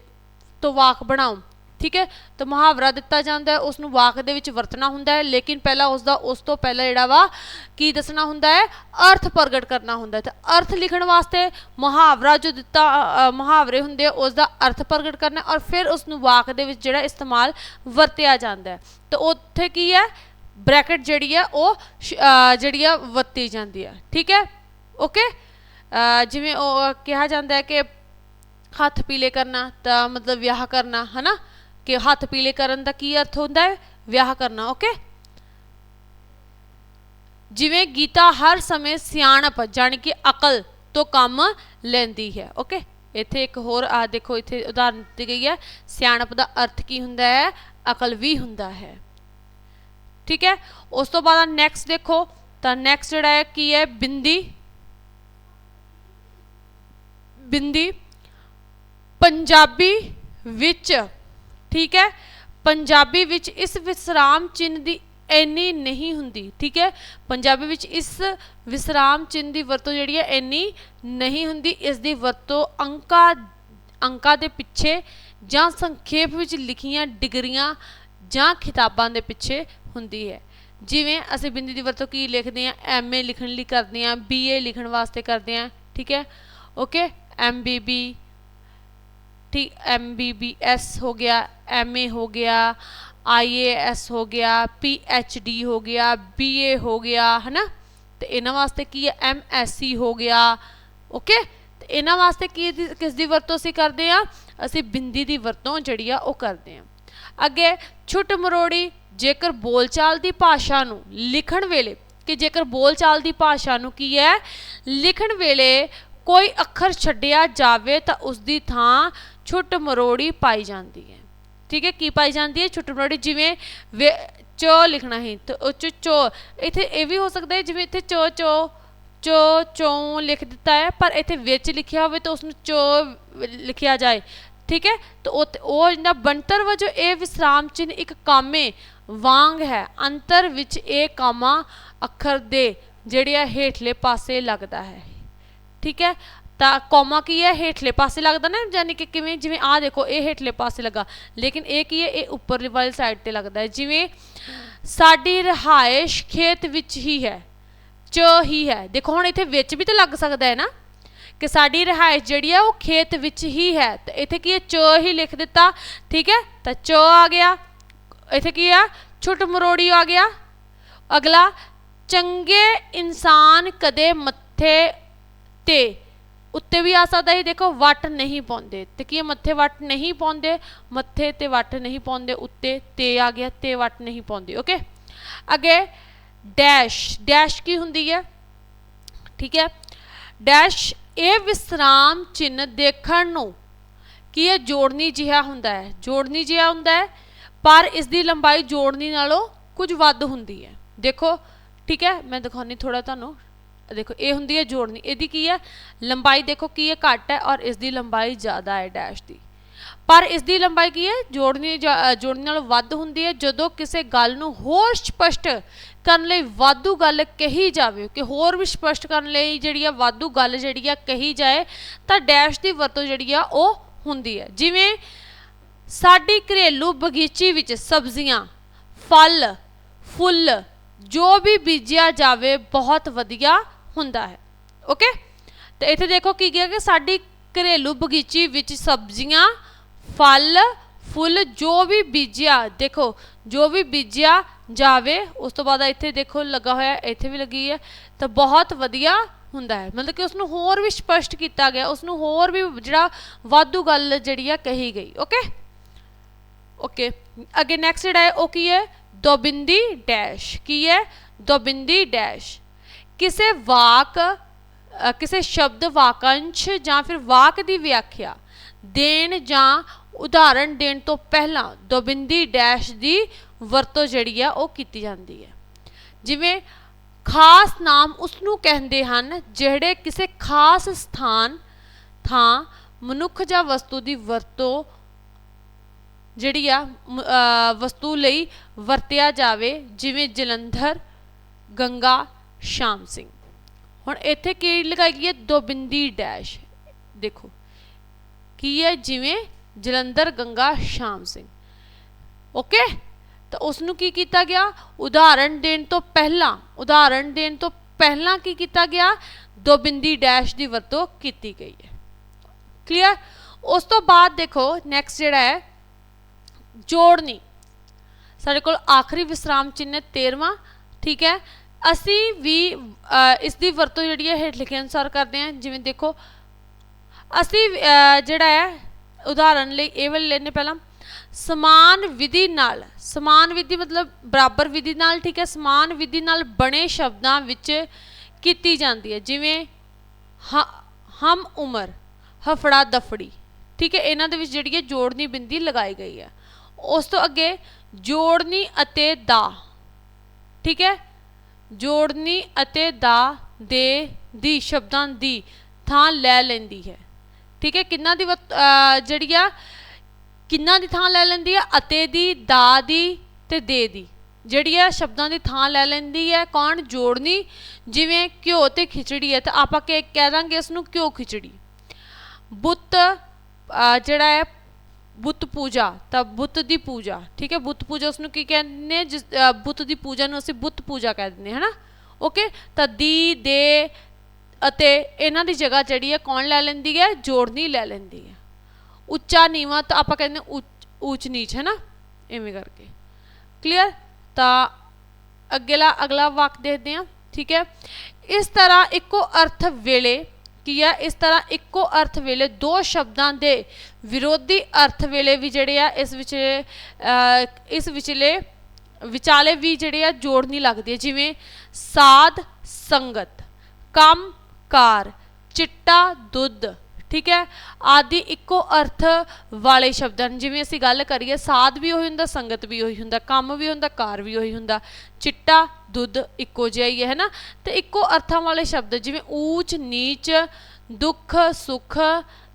Speaker 1: ਤੋਂ ਵਾਕ ਬਣਾਓ। ਠੀਕ ਹੈ? ਤਾਂ ਮੁਹਾਵਰਾ ਦਿੱਤਾ ਜਾਂਦਾ ਹੈ ਉਸ ਨੂੰ ਵਾਕ ਦੇ ਵਿੱਚ ਵਰਤਣਾ ਹੁੰਦਾ ਹੈ, ਲੇਕਿਨ ਪਹਿਲਾਂ ਉਸ ਦਾ ਉਸ ਤੋਂ ਪਹਿਲਾਂ ਜਿਹੜਾ ਵਾ, ਕੀ ਦੱਸਣਾ ਹੁੰਦਾ ਹੈ? ਅਰਥ ਪ੍ਰਗਟ ਕਰਨਾ ਹੁੰਦਾ ਹੈ। ਤਾਂ ਅਰਥ ਲਿਖਣ ਵਾਸਤੇ ਮੁਹਾਵਰਾ ਜੋ ਦਿੱਤਾ ਮੁਹਾਵਰੇ ਹੁੰਦੇ ਆ ਉਸ ਦਾ ਅਰਥ ਪ੍ਰਗਟ ਕਰਨਾ ਔਰ ਫਿਰ ਉਸ ਨੂੰ ਵਾਕ ਦੇ ਵਿੱਚ ਜਿਹੜਾ ਇਸਤੇਮਾਲ ਵਰਤਿਆ ਜਾਂਦਾ ਹੈ। ਤਾਂ ਉੱਥੇ ਕੀ ਹੈ? ਬ੍ਰੈਕਟ ਜਿਹੜੀ ਹੈ, ਉਹ ਸ਼- ਜਿਹੜੀ ਆ, ਵਰਤੀ ਜਾਂਦੀ ਹੈ। ਠੀਕ ਹੈ? ਓਕੇ? ਜਿਵੇਂ ਉਹ ਕਿਹਾ ਜਾਂਦਾ ਹੈ ਕਿ ਹੱਥ ਪੀਲੇ ਕਰਨਾ, ਤਾਂ ਮਤਲਬ ਵਿਆਹ ਕਰਨਾ, ਹਨਾ? ਕਿ ਹੱਥ ਪੀਲੇ ਕਰਨ ਦਾ ਕੀ ਅਰਥ ਹੁੰਦਾ ਹੈ? ਵਿਆਹ ਕਰਨਾ ਓਕੇ ਜਿਵੇਂ ਗੀਤਾ ਹਰ ਸਮੇਂ ਸਿਆਣਪ, ਜਾਣੀ ਕਿ ਅਕਲ ਤੋਂ ਕੰਮ ਲੈਂਦੀ ਹੈ ਓਕੇ ਇੱਥੇ ਇੱਕ ਹੋਰ ਆ ਦੇਖੋ, ਇੱਥੇ ਉਦਾਹਰਨ ਦਿੱਤੀ ਗਈ ਹੈ, ਸਿਆਣਪ ਦਾ ਅਰਥ ਕੀ ਹੁੰਦਾ ਹੈ? ਅਕਲ ਵੀ ਹੁੰਦਾ ਹੈ। ਠੀਕ ਹੈ? ਉਸ ਤੋਂ ਬਾਅਦ ਨੈਕਸਟ ਦੇਖੋ, ਤਾਂ ਨੈਕਸਟ ਜਿਹੜਾ ਹੈ, ਕੀ ਹੈ? ਬਿੰਦੀ। ਬਿੰਦੀ। ਪੰਜਾਬੀ ਵਿੱਚ ਠੀਕ ਹੈ? ਪੰਜਾਬੀ ਵਿੱਚ ਇਸ ਵਿਸਰਾਮ ਚਿੰਨ੍ਹ ਦੀ ਇੰਨੀ ਨਹੀਂ ਹੁੰਦੀ, ਠੀਕ ਹੈ? ਪੰਜਾਬੀ ਵਿੱਚ ਇਸ ਵਿਸਰਾਮ ਚਿੰਨ੍ਹ ਦੀ ਵਰਤੋਂ ਜਿਹੜੀ ਹੈ ਇੰਨੀ ਨਹੀਂ ਹੁੰਦੀ, ਇਸ ਦੀ ਵਰਤੋਂ ਅੰਕਾਂ ਅੰਕਾਂ ਦੇ ਪਿੱਛੇ ਜਾਂ ਸੰਖੇਪ ਵਿੱਚ ਲਿਖੀਆਂ ਡਿਗਰੀਆਂ ਜਾਂ ਖਿਤਾਬਾਂ ਦੇ ਪਿੱਛੇ ਹੁੰਦੀ ਹੈ। ਜਿਵੇਂ ਅਸੀਂ ਬਿੰਦੀ ਦੀ ਵਰਤੋਂ ਕੀ ਲਿਖਦੇ ਹਾਂ? ਐਮਏ ਲਿਖਣ ਲਈ ਕਰਦੇ ਹਾਂ ਬੀਏ ਲਿਖਣ ਵਾਸਤੇ ਕਰਦੇ ਹਾਂ, ਠੀਕ ਹੈ? ਓਕੇ? ਐਮਬੀਬੀ ਠੀਕ ਐਮਬੀਬੀਐਸ ਹੋ ਗਿਆ ਐਮਏ ਹੋ ਗਿਆ, ਆਈ ਏ ਆਈਏਐਸ ਹੋ ਗਿਆ, ਪੀ ਐੱਚ ਡੀ ਹੋ ਗਿਆ, ਬੀ ਏ ਹੋ ਗਿਆ, ਹਨਾ? ਤੇ ਇਹਨਾਂ ਵਾਸਤੇ ਕੀ ਹੈ? ਸੀ ਹੋ ਗਿਆ, ਓਕੇ? ਤੇ ਇਹਨਾਂ ਵਾਸਤੇ ਕੀ ਦੀ- ਕਿਸ ਦੀ ਵਰਤੋਂ ਅਸੀਂ ਕਰਦੇ ਆ ਅਸੀਂ ਬਿੰਦੀ ਦੀ ਵਰਤੋਂ ਜਿਹੜੀ ਆ, ਉਹ ਕਰਦੇ ਆ ਅੱਗੇ, ਛੁੱਟ ਮਰੋੜੀ, ਜੇਕਰ ਬੋਲਚਾਲ ਦੀ ਭਾਸ਼ਾ ਨੂੰ ਲਿਖਣ ਵੇਲੇ, ਕਿ ਜੇਕਰ ਬੋਲਚਾਲ ਦੀ ਭਾਸ਼ਾ ਨੂੰ ਕੀ ਹੈ? ਲਿਖਣ ਵੇਲੇ ਕੋਈ ਅੱਖਰ ਛੱਡਿਆ ਜਾਵੇ ਤਾਂ ਉਸ ਦੀ ਥਾਂ ਛੁੱਟ ਮਰੋੜੀ ਪਾਈ ਜਾਂਦੀ ਹੈ। ਠੀਕ ਹੈ, ਕੀ ਪਾਈ ਜਾਂਦੀ ਹੈ? ਛੁੱਟ ਮਰੋੜੀ ਜਿਵੇਂ ਵੇ- ਚੋ ਲਿਖਣਾ ਹੈ, ਤਾਂ ਉਹ ਚੋ ਇੱਥੇ ਇਹ ਵੀ ਹੋ ਸਕਦਾ ਹੈ, ਜਿਵੇਂ ਇੱਥੇ ਚੋ ਚੋ ਚੋ, ਚੋਂ ਲਿਖ ਦਿੱਤਾ ਹੈ, ਪਰ ਇੱਥੇ ਵਿੱਚ ਲਿਖਿਆ ਹੋਵੇ ਤਾਂ ਉਸ ਨੂੰ ਚੋ ਲਿਖਿਆ ਜਾਏ। ਠੀਕ ਹੈ, ਤਾਂ ਉਹ ਤੇ- ਜਿਹੜਾ ਬਣਤਰ ਵਜੋਂ ਇਹ ਵਿਸਰਾਮ ਚਿੰਨ੍ਹ ਇੱਕ ਕਾਮੇ ਵਾਂਗ ਹੈ। ਅੰਤਰ ਵਿੱਚ ਇਹ ਕਾਮਾ ਅੱਖਰ ਦੇ, ਜਿਹੜੇ ਆ ਹੇਠਲੇ ਪਾਸੇ ਲੱਗਦਾ ਹੈ। ਠੀਕ ਹੈ ਤਾਂ ਕੋਮਾ ਕੀ ਹੈ? ਹੇਠਲੇ ਪਾਸੇ ਲੱਗਦਾ ਨਾ ਯਾਨੀ ਕਿ ਕਿਵੇਂ, ਜਿਵੇਂ ਆਹ ਦੇਖੋ, ਇਹ ਹੇਠਲੇ ਪਾਸੇ ਲੱਗਾ। ਲੇਕਿਨ ਇਹ ਕੀ ਹੈ? ਇਹ ਉੱਪਰ ਵਾਲੀ ਸਾਈਡ ਤੇ ਲੱਗਦਾ ਹੈ। ਜਿਵੇਂ ਸਾਡੀ ਰਹਾਇਸ਼ ਖੇਤ ਵਿੱਚ ਹੀ ਹੈ, ਚ ਹੀ ਹੈ। ਦੇਖੋ, ਹੁਣ ਇੱਥੇ ਵਿੱਚ ਵੀ ਤਾਂ ਲੱਗ ਸਕਦਾ ਹੈ ਨਾ? ਕਿ ਸਾਡੀ ਰਿਹਾਇਸ਼ ਜਿਹੜੀ ਹੈ ਉਹ ਖੇਤ ਵਿੱਚ ਹੀ ਹੈ। ਤੇ ਇੱਥੇ ਕੀ ਹੈ? ਚ ਹੀ ਲਿਖ ਦਿੱਤਾ, ਠੀਕ ਹੈ? ਤਾਂ ਚ ਆ ਗਿਆ। ਇੱਥੇ ਕੀ ਆ? ਛੁੱਟ ਮਰੋੜੀ ਆ ਗਿਆ। ਅਗਲਾ, ਚੰਗੇ ਇਨਸਾਨ ਕਦੇ ਮੱਥੇ ਤੇ। ਉੱਤੇ ਵੀ ਆ ਸਕਦਾ ਹੈ ਦੇਖੋ ਵੱਟ ਨਹੀਂ ਪਾਉਂਦੇ। ਤੇ ਕੀ ਹੈ, ਮੱਥੇ ਵੱਟ ਨਹੀਂ ਪਾਉਂਦੇ? ਮੱਥੇ ਤੇ ਵੱਟ ਨਹੀਂ ਪਾਉਂਦੇ ਉੱਤੇ ਤੇ ਆ ਗਿਆ ਤੇ ਵੱਟ ਨਹੀਂ ਪਾਉਂਦੇ ਓਕੇ ਅੱਗੇ ਡੈਸ਼ ਡੈਸ਼ ਕੀ ਹੁੰਦੀ ਹੈ? ਠੀਕ ਹੈ? ਡੈਸ਼ ਇਹ ਵਿਸਰਾਮ ਚਿੰਨ੍ਹ ਦੇਖਣ ਨੂੰ ਕੀ ਇਹ ਜੋੜਨੀ ਜਿਹਾ ਹੁੰਦਾ ਹੈ? ਜੋੜਨੀ ਜਿਹਾ ਹੁੰਦਾ ਹੈ ਪਰ ਇਸ ਦੀ ਲੰਬਾਈ ਜੋੜਨੀ ਨਾਲੋਂ ਕੁਝ ਵੱਧ ਹੁੰਦੀ ਹੈ। ਦੇਖੋ ਠੀਕ ਹੈ? ਮੈਂ ਦਿਖਾਉਣੀ ਥੋੜਾ ਤੁਹਾਨੂੰ ਦੇਖੋ, ਇਹ ਹੁੰਦੀ ਹੈ ਜੋੜਨੀ। ਇਹਦੀ ਕੀ ਹੈ? ਲੰਬਾਈ ਦੇਖੋ ਕੀ ਹੈ? ਘੱਟ ਹੈ ਔਰ ਇਸ ਦੀ ਲੰਬਾਈ ਜ਼ਿਆਦਾ ਹੈ ਡੈਸ਼ ਦੀ। ਪਰ ਇਸ ਦੀ ਲੰਬਾਈ ਕੀ ਹੈ? ਜੋੜਨੀ ਜਾਂ- ਜੋੜਨੀ ਨਾਲੋਂ ਵੱਧ ਹੁੰਦੀ ਹੈ। ਜਦੋਂ ਕਿਸੇ ਗੱਲ ਨੂੰ ਹੋਰ ਸਪਸ਼ਟ ਕਰਨ ਲਈ ਵਾਧੂ ਗੱਲ ਕਹੀ ਜਾਵੇ, ਕਿ ਹੋਰ ਵੀ ਸਪਸ਼ਟ ਕਰਨ ਲਈ ਜਿਹੜੀ ਆ ਵਾਧੂ ਗੱਲ ਜਿਹੜੀ ਆ ਕਹੀ ਜਾਏ, ਤਾਂ ਡੈਸ਼ ਦੀ ਵਰਤੋਂ ਜਿਹੜੀ ਆ ਉਹ ਹੁੰਦੀ ਹੈ। ਜਿਵੇਂ ਸਾਡੀ ਘਰੇਲੂ ਬਗੀਚੀ ਵਿੱਚ ਸਬਜ਼ੀਆਂ, ਫਲ, ਫੁੱਲ, ਜੋ ਵੀ ਬੀਜਿਆ ਜਾਵੇ, ਬਹੁਤ ਵਧੀਆ ਹੁੰਦਾ ਹੈ ਓਕੇ ਤੇ ਇੱਥੇ ਦੇਖੋ ਕੀ ਗਿਆ ਕਿ ਸਾਡੀ ਘਰੇਲੂ ਬਗੀਚੀ ਵਿੱਚ ਸਬਜ਼ੀਆਂ, ਫਲ, ਫੁੱਲ ਜੋ ਵੀ ਬੀਜਿਆ, ਦੇਖੋ, ਜੋ ਵੀ ਬੀਜਿਆ ਜਾਵੇ, ਉਸ ਤੋਂ ਬਾਅਦ ਇੱਥੇ ਦੇਖੋ ਲੱਗਾ ਹੋਇਆ, ਇੱਥੇ ਵੀ ਲੱਗੀ ਹੈ, ਤਾਂ ਬਹੁਤ ਵਧੀਆ ਹੁੰਦਾ ਹੈ। ਮਤਲਬ ਕਿ ਉਸ ਨੂੰ ਹੋਰ ਵੀ ਸਪਸ਼ਟ ਕੀਤਾ ਗਿਆ ਉਸ ਨੂੰ ਹੋਰ ਵੀ ਜਿਹੜਾ ਵਾਧੂ ਗੱਲ ਜਿਹੜੀ ਆ ਕਹੀ ਗਈ ਓਕੇ ਓਕੇ ਅੱਗੇ ਨੈਕਸਟ ਜਿਹੜਾ ਹੈ, ਉਹ ਕੀ ਹੈ? ਦੋਬਿੰਦੀ ਡੈਸ਼ ਕੀ ਹੈ? ਦੋਬਿੰਦੀ ਡੈਸ਼ ਕਿਸੇ ਵਾਕ ਕਿਸੇ ਸ਼ਬਦ ਵਾਕੰਸ਼ ਜਾਂ ਫਿਰ ਵਾਕ ਦੀ ਵਿਆਖਿਆ ਦੇਣ ਜਾਂ ਉਦਾਹਰਣ ਦੇਣ ਤੋਂ ਪਹਿਲਾਂ ਦੋਬਿੰਦੀ ਡੈਸ਼ ਦੀ ਵਰਤੋਂ ਜਿਹੜੀ ਆ ਉਹ ਕੀਤੀ ਜਾਂਦੀ ਹੈ। ਜਿਵੇਂ ਖਾਸ ਨਾਮ ਉਸ ਨੂੰ ਕਹਿੰਦੇ ਹਨ ਜਿਹੜੇ ਕਿਸੇ ਖਾਸ ਸਥਾਨ, ਥਾਂ, ਮਨੁੱਖ ਜਾਂ ਵਸਤੂ ਦੀ ਵਰਤੋਂ ਜਿਹੜੀ ਆ ਵਸਤੂ ਲਈ ਵਰਤਿਆ ਜਾਵੇ, ਜਿਵੇਂ ਜਲੰਧਰ, ਗੰਗਾ ਸ਼ਾਮ ਸਿੰਘ। ਹੁਣ ਇੱਥੇ ਕੀ ਲਗਾਈ ਗਈ ਹੈ? ਦੋਬਿੰਦੀ ਡੈਸ਼। ਦੇਖੋ, ਕੀ ਹੈ? ਜਿਵੇਂ ਜਲੰਧਰ ਗੰਗਾ ਸ਼ਾਮ ਸਿੰਘ। ਓਕੇ? ਤਾਂ ਉਸ ਨੂੰ ਕੀ ਕੀਤਾ ਗਿਆ? ਉਦਾਹਰਣ ਦੇਣ ਤੋਂ ਪਹਿਲਾਂ ਉਦਾਹਰਣ ਦੇਣ ਤੋਂ ਪਹਿਲਾਂ ਕੀ ਕੀਤਾ ਗਿਆ? ਦੋਬਿੰਦੀ ਡੈਸ਼ ਦੀ ਵਰਤੋਂ ਕੀਤੀ ਗਈ ਹੈ। ਕਲੀਅਰ ਉਸ ਤੋਂ ਬਾਅਦ ਦੇਖੋ ਨੈਕਸਟ ਜਿਹੜਾ ਹੈ, ਜੋੜਨੀ। ਸਾਡੇ ਕੋਲ ਆਖਰੀ ਵਿਸਰਾਮ ਚਿੰਨ੍ਹ ਹੈ 13ਵਾਂ ਠੀਕ ਹੈ? ਅਸੀਂ ਵੀ ਇਸ ਦੀ ਵਰਤੋਂ ਜਿਹੜੀ ਹੈ ਹੇਠ ਲਿਖੇ ਅਨੁਸਾਰ ਕਰਦੇ ਹਾਂ, ਜਿਵੇਂ ਦੇਖੋ, ਅਸੀਂ ਜਿਹੜਾ ਹੈ, ਉਦਾਹਰਨ ਲਈ ਇਹ ਵਾਲੇ ਲੈਣੇ ਪਹਿਲਾਂ, ਸਮਾਨ ਵਿਧੀ ਨਾਲ, ਸਮਾਨ ਵਿਧੀ ਮਤਲਬ ਬਰਾਬਰ ਵਿਧੀ ਨਾਲ, ਠੀਕ ਹੈ, ਸਮਾਨ ਵਿਧੀ ਨਾਲ ਬਣੇ ਸ਼ਬਦਾਂ ਵਿੱਚ ਕੀਤੀ ਜਾਂਦੀ ਹੈ, ਜਿਵੇਂ ਹ- ਹਮ ਉਮਰ, ਹਫੜਾ ਦਫੜੀ, ਠੀਕ ਹੈ, ਇਹਨਾਂ ਦੇ ਵਿੱਚ ਜਿਹੜੀ ਹੈ ਜੋੜਨੀ ਬਿੰਦੀ ਲਗਾਈ ਗਈ ਹੈ। ਉਸ ਤੋਂ ਅੱਗੇ ਜੋੜਨੀ ਅਤੇ ਦਾ, ਠੀਕ ਹੈ ਜੋੜਨੀ ਅਤੇ ਦਾ, ਦੇ, ਦੀ, ਸ਼ਬਦਾਂ ਦੀ ਥਾਂ ਲੈ ਲੈਂਦੀ ਹੈ। ਠੀਕ ਹੈ, ਕਿੰਨਾ ਦੀ ਵਰਤ- ਜਿਹੜੀ ਆ, ਕਿੰਨਾ ਦੀ ਥਾਂ ਲੈ ਲੈਂਦੀ ਹੈ ਅਤੇ ਦੀ, ਦਾ, ਦੀ ਤੇ ਦੇ, ਦੀ। ਜਿਹੜੀ ਆ, ਸ਼ਬਦਾਂ ਦੀ ਥਾਂ ਲੈ ਲੈਂਦੀ ਹੈ, ਕੌਣ? ਜੋੜਨੀ, ਜਿਵੇਂ ਘਿਓ ਤੇ ਖਿਚੜੀ ਹੈ। ਤਾਂ ਆਪਾਂ ਕਿ, ਕਹਿ ਦਾਂਗੇ ਇਸ ਨੂੰ ਘਿਓ ਖਿਚੜੀ। ਬੁੱਤ ਜਿਹੜਾ ਹੈ ਬੁੱਤ ਪੂਜਾ, ਤਾਂ ਬੁੱਤ ਦੀ ਪੂਜਾ, ਠੀਕ ਹੈ? ਬੁੱਤ ਪੂਜਾ ਉਸ ਨੂੰ ਕੀ ਕਹਿੰਦੇ ਜਿਸ ਬੁੱਤ ਦੀ ਪੂਜਾ ਨੂੰ ਅਸੀਂ ਬੁੱਤ ਪੂਜਾ ਕਹਿ ਦਿੰਦੇ ਹਾਂ, ਹਨਾ? ਓਕੇ ਤਾਂ ਦੀ, ਦੇ ਅਤੇ ਇਹਨਾਂ ਦੀ ਜਗ੍ਹਾ ਜਿਹੜੀ ਹੈ, ਕੌਣ ਲੈ ਲੈਂਦੀ ਹੈ? ਜੋੜਨੀ ਲੈ ਲੈਂਦੀ ਹੈ। ਉੱਚਾ ਨੀਵਾਂ ਤਾਂ ਆਪਾਂ ਕਹਿੰਦੇ ਉੱਚ, ਊਚ ਨੀਚ ਹੈ ਨਾ ਐਵੇਂ ਕਰਕੇ। ਕਲੀਅਰ ਤਾਂ ਅਗਲਾ ਅਗਲਾ ਵਾਕ ਦੇਖਦੇ ਹਾਂ, ਠੀਕ ਹੈ? ਇਸ ਤਰ੍ਹਾਂ ਇੱਕੋ ਅਰਥ ਵੇਲੇ ਕੀ ਆ ਇਸ ਤਰ੍ਹਾਂ ਇੱਕੋ ਅਰਥ ਵੇਲੇ, ਦੋ ਸ਼ਬਦਾਂ ਦੇ ਵਿਰੋਧੀ ਅਰਥ ਵੇਲੇ ਵੀ ਜਿਹੜੇ ਆ, ਇਸ ਵਿੱਚ ਇਸ ਵਿਚਲੇ ਵਿਚਾਲੇ ਵੀ ਜਿਹੜੇ ਆ, ਜੋੜ ਨਹੀਂ ਲੱਗਦੀ ਹੈ। ਜਿਵੇਂ ਸਾਧ ਸੰਗਤ, ਕੰਮ ਕਾਰ, ਚਿੱਟਾ ਦੁੱਧ ਠੀਕ ਹੈ? ਆਦਿ ਇੱਕੋ ਅਰਥ ਵਾਲੇ ਸ਼ਬਦ ਹਨ। ਜਿਵੇਂ ਅਸੀਂ ਗੱਲ ਕਰੀਏ, ਸਾਧ ਵੀ ਉਹੀ ਹੁੰਦਾ, ਸੰਗਤ ਵੀ ਉਹੀ ਹੁੰਦਾ, ਕੰਮ ਵੀ ਹੁੰਦਾ, ਕਾਰ ਵੀ ਉਹੀ ਹੁੰਦਾ। ਚਿੱਟਾ, ਦੁੱਧ ਇੱਕੋ ਜਿਹਾ ਹੀ ਹੈ ਨਾ ਤੇ ਇੱਕੋ ਅਰਥਾਂ ਵਾਲੇ ਸ਼ਬਦ ਜਿਵੇਂ ਊਚ, ਨੀਚ, ਦੁੱਖ, ਸੁੱਖ,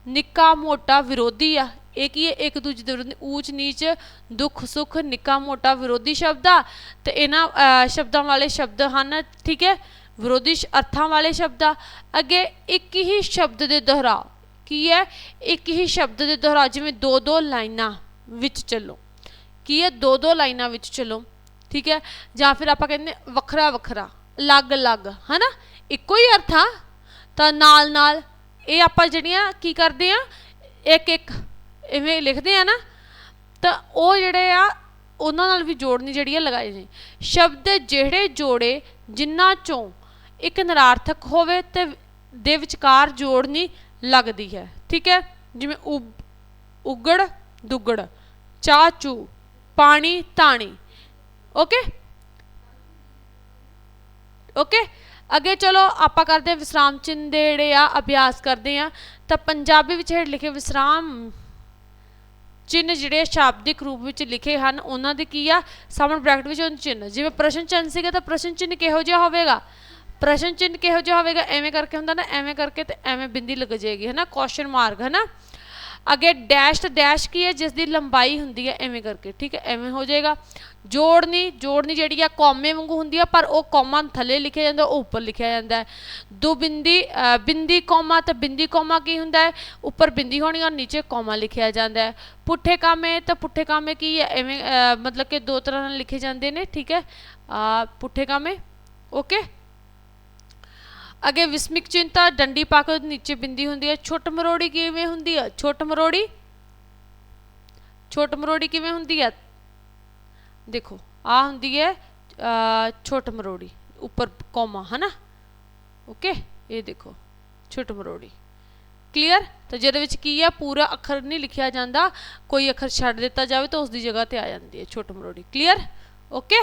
Speaker 1: ਨਿੱਕਾ, ਮੋਟਾ, ਵਿਰੋਧੀ ਆ। ਇਹ ਕੀ ਹੈ? ਇੱਕ ਦੂਜੇ ਦੇ ਵਿਰੋਧੀ। ਊਚ, ਨੀਚ, ਦੁੱਖ, ਸੁੱਖ, ਨਿੱਕਾ, ਮੋਟਾ, ਵਿਰੋਧੀ ਸ਼ਬਦ ਆ। ਤੇ ਇਹਨਾਂ ਸ਼ਬਦਾਂ ਵਾਲੇ ਸ਼ਬਦ ਹਨ, ਠੀਕ ਹੈ? ਵਿਰੋਧੀ ਸ਼- ਅਰਥਾਂ ਵਾਲੇ ਸ਼ਬਦ ਆ। ਅੱਗੇ ਇੱਕ ਹੀ ਸ਼ਬਦ ਦੇ ਦੁਹਰਾਅ ਕੀ ਹੈ? ਇੱਕ ਹੀ ਸ਼ਬਦ ਦੇ ਦੁਹਰਾਅ, ਜਿਵੇਂ ਦੋ ਦੋ ਲਾਈਨਾਂ ਵਿੱਚ ਚੱਲੋ। ਕੀ ਹੈ? ਦੋ ਦੋ ਲਾਈਨਾਂ ਵਿੱਚ ਚੱਲੋ। ਠੀਕ ਹੈ? ਜਾਂ ਫਿਰ ਆਪਾਂ ਕਹਿੰਦੇ ਵੱਖਰਾ ਵੱਖਰਾ, ਅਲੱਗ ਅਲੱਗ, ਹਨਾ? ਇੱਕੋ ਹੀ ਅਰਥ ਆ। ਤਾਂ ਨਾਲ ਨਾਲ ਇਹ ਆਪਾਂ ਜਿਹੜੀਆਂ ਕੀ ਕਰਦੇ ਆ ਇੱਕ ਇੱਕ ਇਵੇਂ ਲਿਖਦੇ ਆ ਨਾ। ਤਾਂ ਉਹ ਜਿਹੜੇ ਆ, ਉਹਨਾਂ ਨਾਲ ਵੀ ਜੋੜਨੀ ਜਿਹੜੀ ਆ ਲਗਾਈ ਨੇ ਸ਼ਬਦ ਜਿਹੜੇ ਜੋੜੇ ਜਿਨ੍ਹਾਂ ਚੋਂ ਇੱਕ ਨਿਰਾਰਥਕ ਹੋਵੇ ਤੇ ਦੇ ਵਿਚਕਾਰ ਜੋੜਨੀ ਲੱਗਦੀ ਹੈ। ਠੀਕ ਹੈ? ਜਿਵੇਂ ਉਬ- ਉਗੜ, ਦੁੱਗੜ ਚਾਚੂ ਪਾਣੀ ਤਾਣੀ ਓਕੇ? ਓਕੇ? ਅੱਗੇ ਚਲੋ ਆਪਾਂ ਕਰਦੇ ਹਾਂ ਵਿਸਰਾਮ ਚਿੰਨ੍ਹ ਦੇ ਜਿਹੜੇ ਆ, ਅਭਿਆਸ ਕਰਦੇ ਆ ਤਾਂ ਪੰਜਾਬੀ ਵਿੱਚ ਹੇਠ ਲਿਖੇ ਵਿਸਰਾਮ ਚਿੰਨ੍ਹ ਜਿਹੜੇ ਸ਼ਾਬਦਿਕ ਰੂਪ ਵਿੱਚ ਲਿਖੇ ਹਨ, ਉਹਨਾਂ ਦੇ ਕੀ ਆ? ਸਾਹਮਣੇ ਬ੍ਰੈਕਟ ਵਿੱਚ ਉਹਨਾਂ ਚਿੰਨ੍ਹ ਜਿਵੇਂ ਪ੍ਰਸ਼ਨ ਚਿੰਨ੍ਹ ਸੀਗਾ ਤਾਂ ਪ੍ਰਸ਼ਨ ਚਿੰਨ੍ਹ ਕਿਹੋ ਜਿਹਾ ਹੋਵੇਗਾ? ਪ੍ਰਸ਼ਨ ਚਿੰਨ੍ਹ ਕਿਹੋ ਜਿਹਾ ਹੋਵੇਗਾ? ਐਵੇਂ ਕਰਕੇ ਹੁੰਦਾ ਨਾ, ਐਵੇਂ ਕਰਕੇ ਤੇ ਐਵੇਂ ਬਿੰਦੀ ਲੱਗ ਜਾਏਗੀ ਹੈ ਨਾ ਕੁਐਸਚਨ ਮਾਰਕ ਹੈ ਨਾ ਅੱਗੇ ਡੈਸ਼ ਤੇ ਡੈਸ਼ ਕੀ ਹੈ? ਜਿਸ ਦੀ ਲੰਬਾਈ ਹੁੰਦੀ ਹੈ, ਐਵੇਂ ਕਰਕੇ, ਠੀਕ ਹੈ? ਐਵੇਂ ਹੋ ਜਾਏਗਾ। ਜੋੜਨੀ ਜੋੜਨੀ ਜਿਹੜੀ ਆ ਕੌਮੇ ਵਾਂਗੂ ਹੁੰਦੀ ਆ, ਪਰ ਉਹ ਕੌਮਾ ਥੱਲੇ ਲਿਖਿਆ ਜਾਂਦਾ, ਉਹ ਉੱਪਰ ਲਿਖਿਆ ਜਾਂਦਾ ਹੈ। ਦੋ ਬਿੰਦੀ ਬਿੰਦੀ ਕੌਮਾ, ਤੇ ਬਿੰਦੀ ਕੌਮਾ ਕੀ ਹੁੰਦਾ ਹੈ? ਉੱਪਰ ਬਿੰਦੀ ਹੋਣੀ ਔਰ ਨੀਚੇ ਕੌਮਾ ਲਿਖਿਆ ਜਾਂਦਾ ਹੈ। ਪੁੱਠੇ ਕਾਮੇ, ਤਾਂ ਪੁੱਠੇ ਕਾਮੇ ਕੀ ਹੈ? ਐਵੇਂ ਮਤਲਬ ਕਿ ਦੋ ਤਰ੍ਹਾਂ ਨਾਲ ਲਿਖੇ ਜਾਂਦੇ ਨੇ, ਠੀਕ ਹੈ? ਪੁੱਠੇ ਕਾਮੇ, ਓਕੇ? ਅੱਗੇ ਵਿਸਮਿਕ ਚਿੰਤਾ, ਡੰਡੀ ਪਾ ਕੇ ਨੀਚੇ ਬਿੰਦੀ ਹੁੰਦੀ ਹੈ। ਛੋਟ ਮਰੋੜੀ ਕਿਵੇਂ ਹੁੰਦੀ ਹੈ? ਛੋਟ ਮਰੋੜੀ? ਛੋਟ ਮਰੋੜੀ ਕਿਵੇਂ ਹੁੰਦੀ ਹੈ? ਦੇਖੋ, ਆ ਹੁੰਦੀ ਹੈ ਛੋਟ ਮਰੋੜੀ। ਉੱਪਰ ਕੋਮਾ ਹਨਾ? ਓਕੇ ਇਹ ਦੇਖੋ, ਛੋਟ ਮਰੋੜੀ। ਕਲੀਅਰ ਤਾਂ ਜਿਹਦੇ ਵਿੱਚ ਕੀ ਹੈ? ਪੂਰਾ ਅੱਖਰ ਨਹੀਂ ਲਿਖਿਆ ਜਾਂਦਾ। ਕੋਈ ਅੱਖਰ ਛੱਡ ਦਿੱਤਾ ਜਾਵੇ ਤਾਂ ਉਸ ਦੀ ਜਗ੍ਹਾ ਤੇ ਆ ਜਾਂਦੀ ਹੈ ਛੋਟ ਮਰੋੜੀ। ਕਲੀਅਰ ਓਕੇ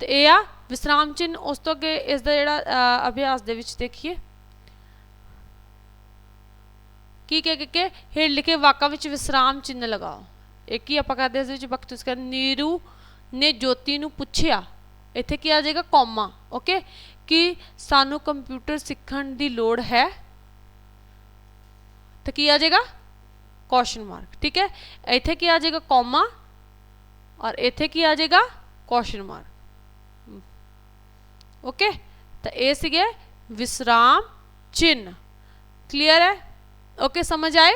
Speaker 1: ਤੇ ਇਹ ਆ, ਵਿਸਰਾਮ ਚਿੰਨ ਉਸ ਤੋਂ ਅੱਗੇ ਇਸ ਦਾ ਜਿਹੜਾ ਅਭਿਆਸ ਦੇ ਵਿੱਚ ਦੇਖੀਏ। ਕੀ ਕਹਿ ਕੇ ਹੇਠ ਲਿਖੇ ਵਾਕਾਂ ਵਿੱਚ ਵਿਸਰਾਮ ਚਿੰਨ੍ਹ ਲਗਾਓ। ਇਹ ਕੀ ਆਪਾਂ ਕਰਦੇ ਇਸ ਵਿੱਚ? ਬਖਤੂਸ ਕਰ ਨੀਰੂ ਨੇ ਜੋਤੀ ਨੂੰ ਪੁੱਛਿਆ, ਇੱਥੇ ਕੀ ਆ ਜਾਏਗਾ? ਕੌਮਾ। ਓਕੇ? ਕਿ ਸਾਨੂੰ ਕੰਪਿਊਟਰ ਸਿੱਖਣ ਦੀ ਲੋੜ ਹੈ? ਤਾਂ ਕੀ ਆ ਜਾਏਗਾ? ਕੁਐਸਚਨ ਮਾਰਕ ਠੀਕ ਹੈ? ਇੱਥੇ ਕੀ ਆ ਜਾਏਗਾ? ਕੌਮਾ। ਔਰ ਇੱਥੇ ਕੀ ਆ ਜਾਏਗਾ? ਕੁਐਸਚਨ ਮਾਰਕ ਓਕੇ ਤਾਂ ਇਹ ਸੀਗੇ ਵਿਸਰਾਮ ਚਿੰਨ ਕਲੀਅਰ ਹੈ ਓਕੇ ਸਮਝ ਆਏ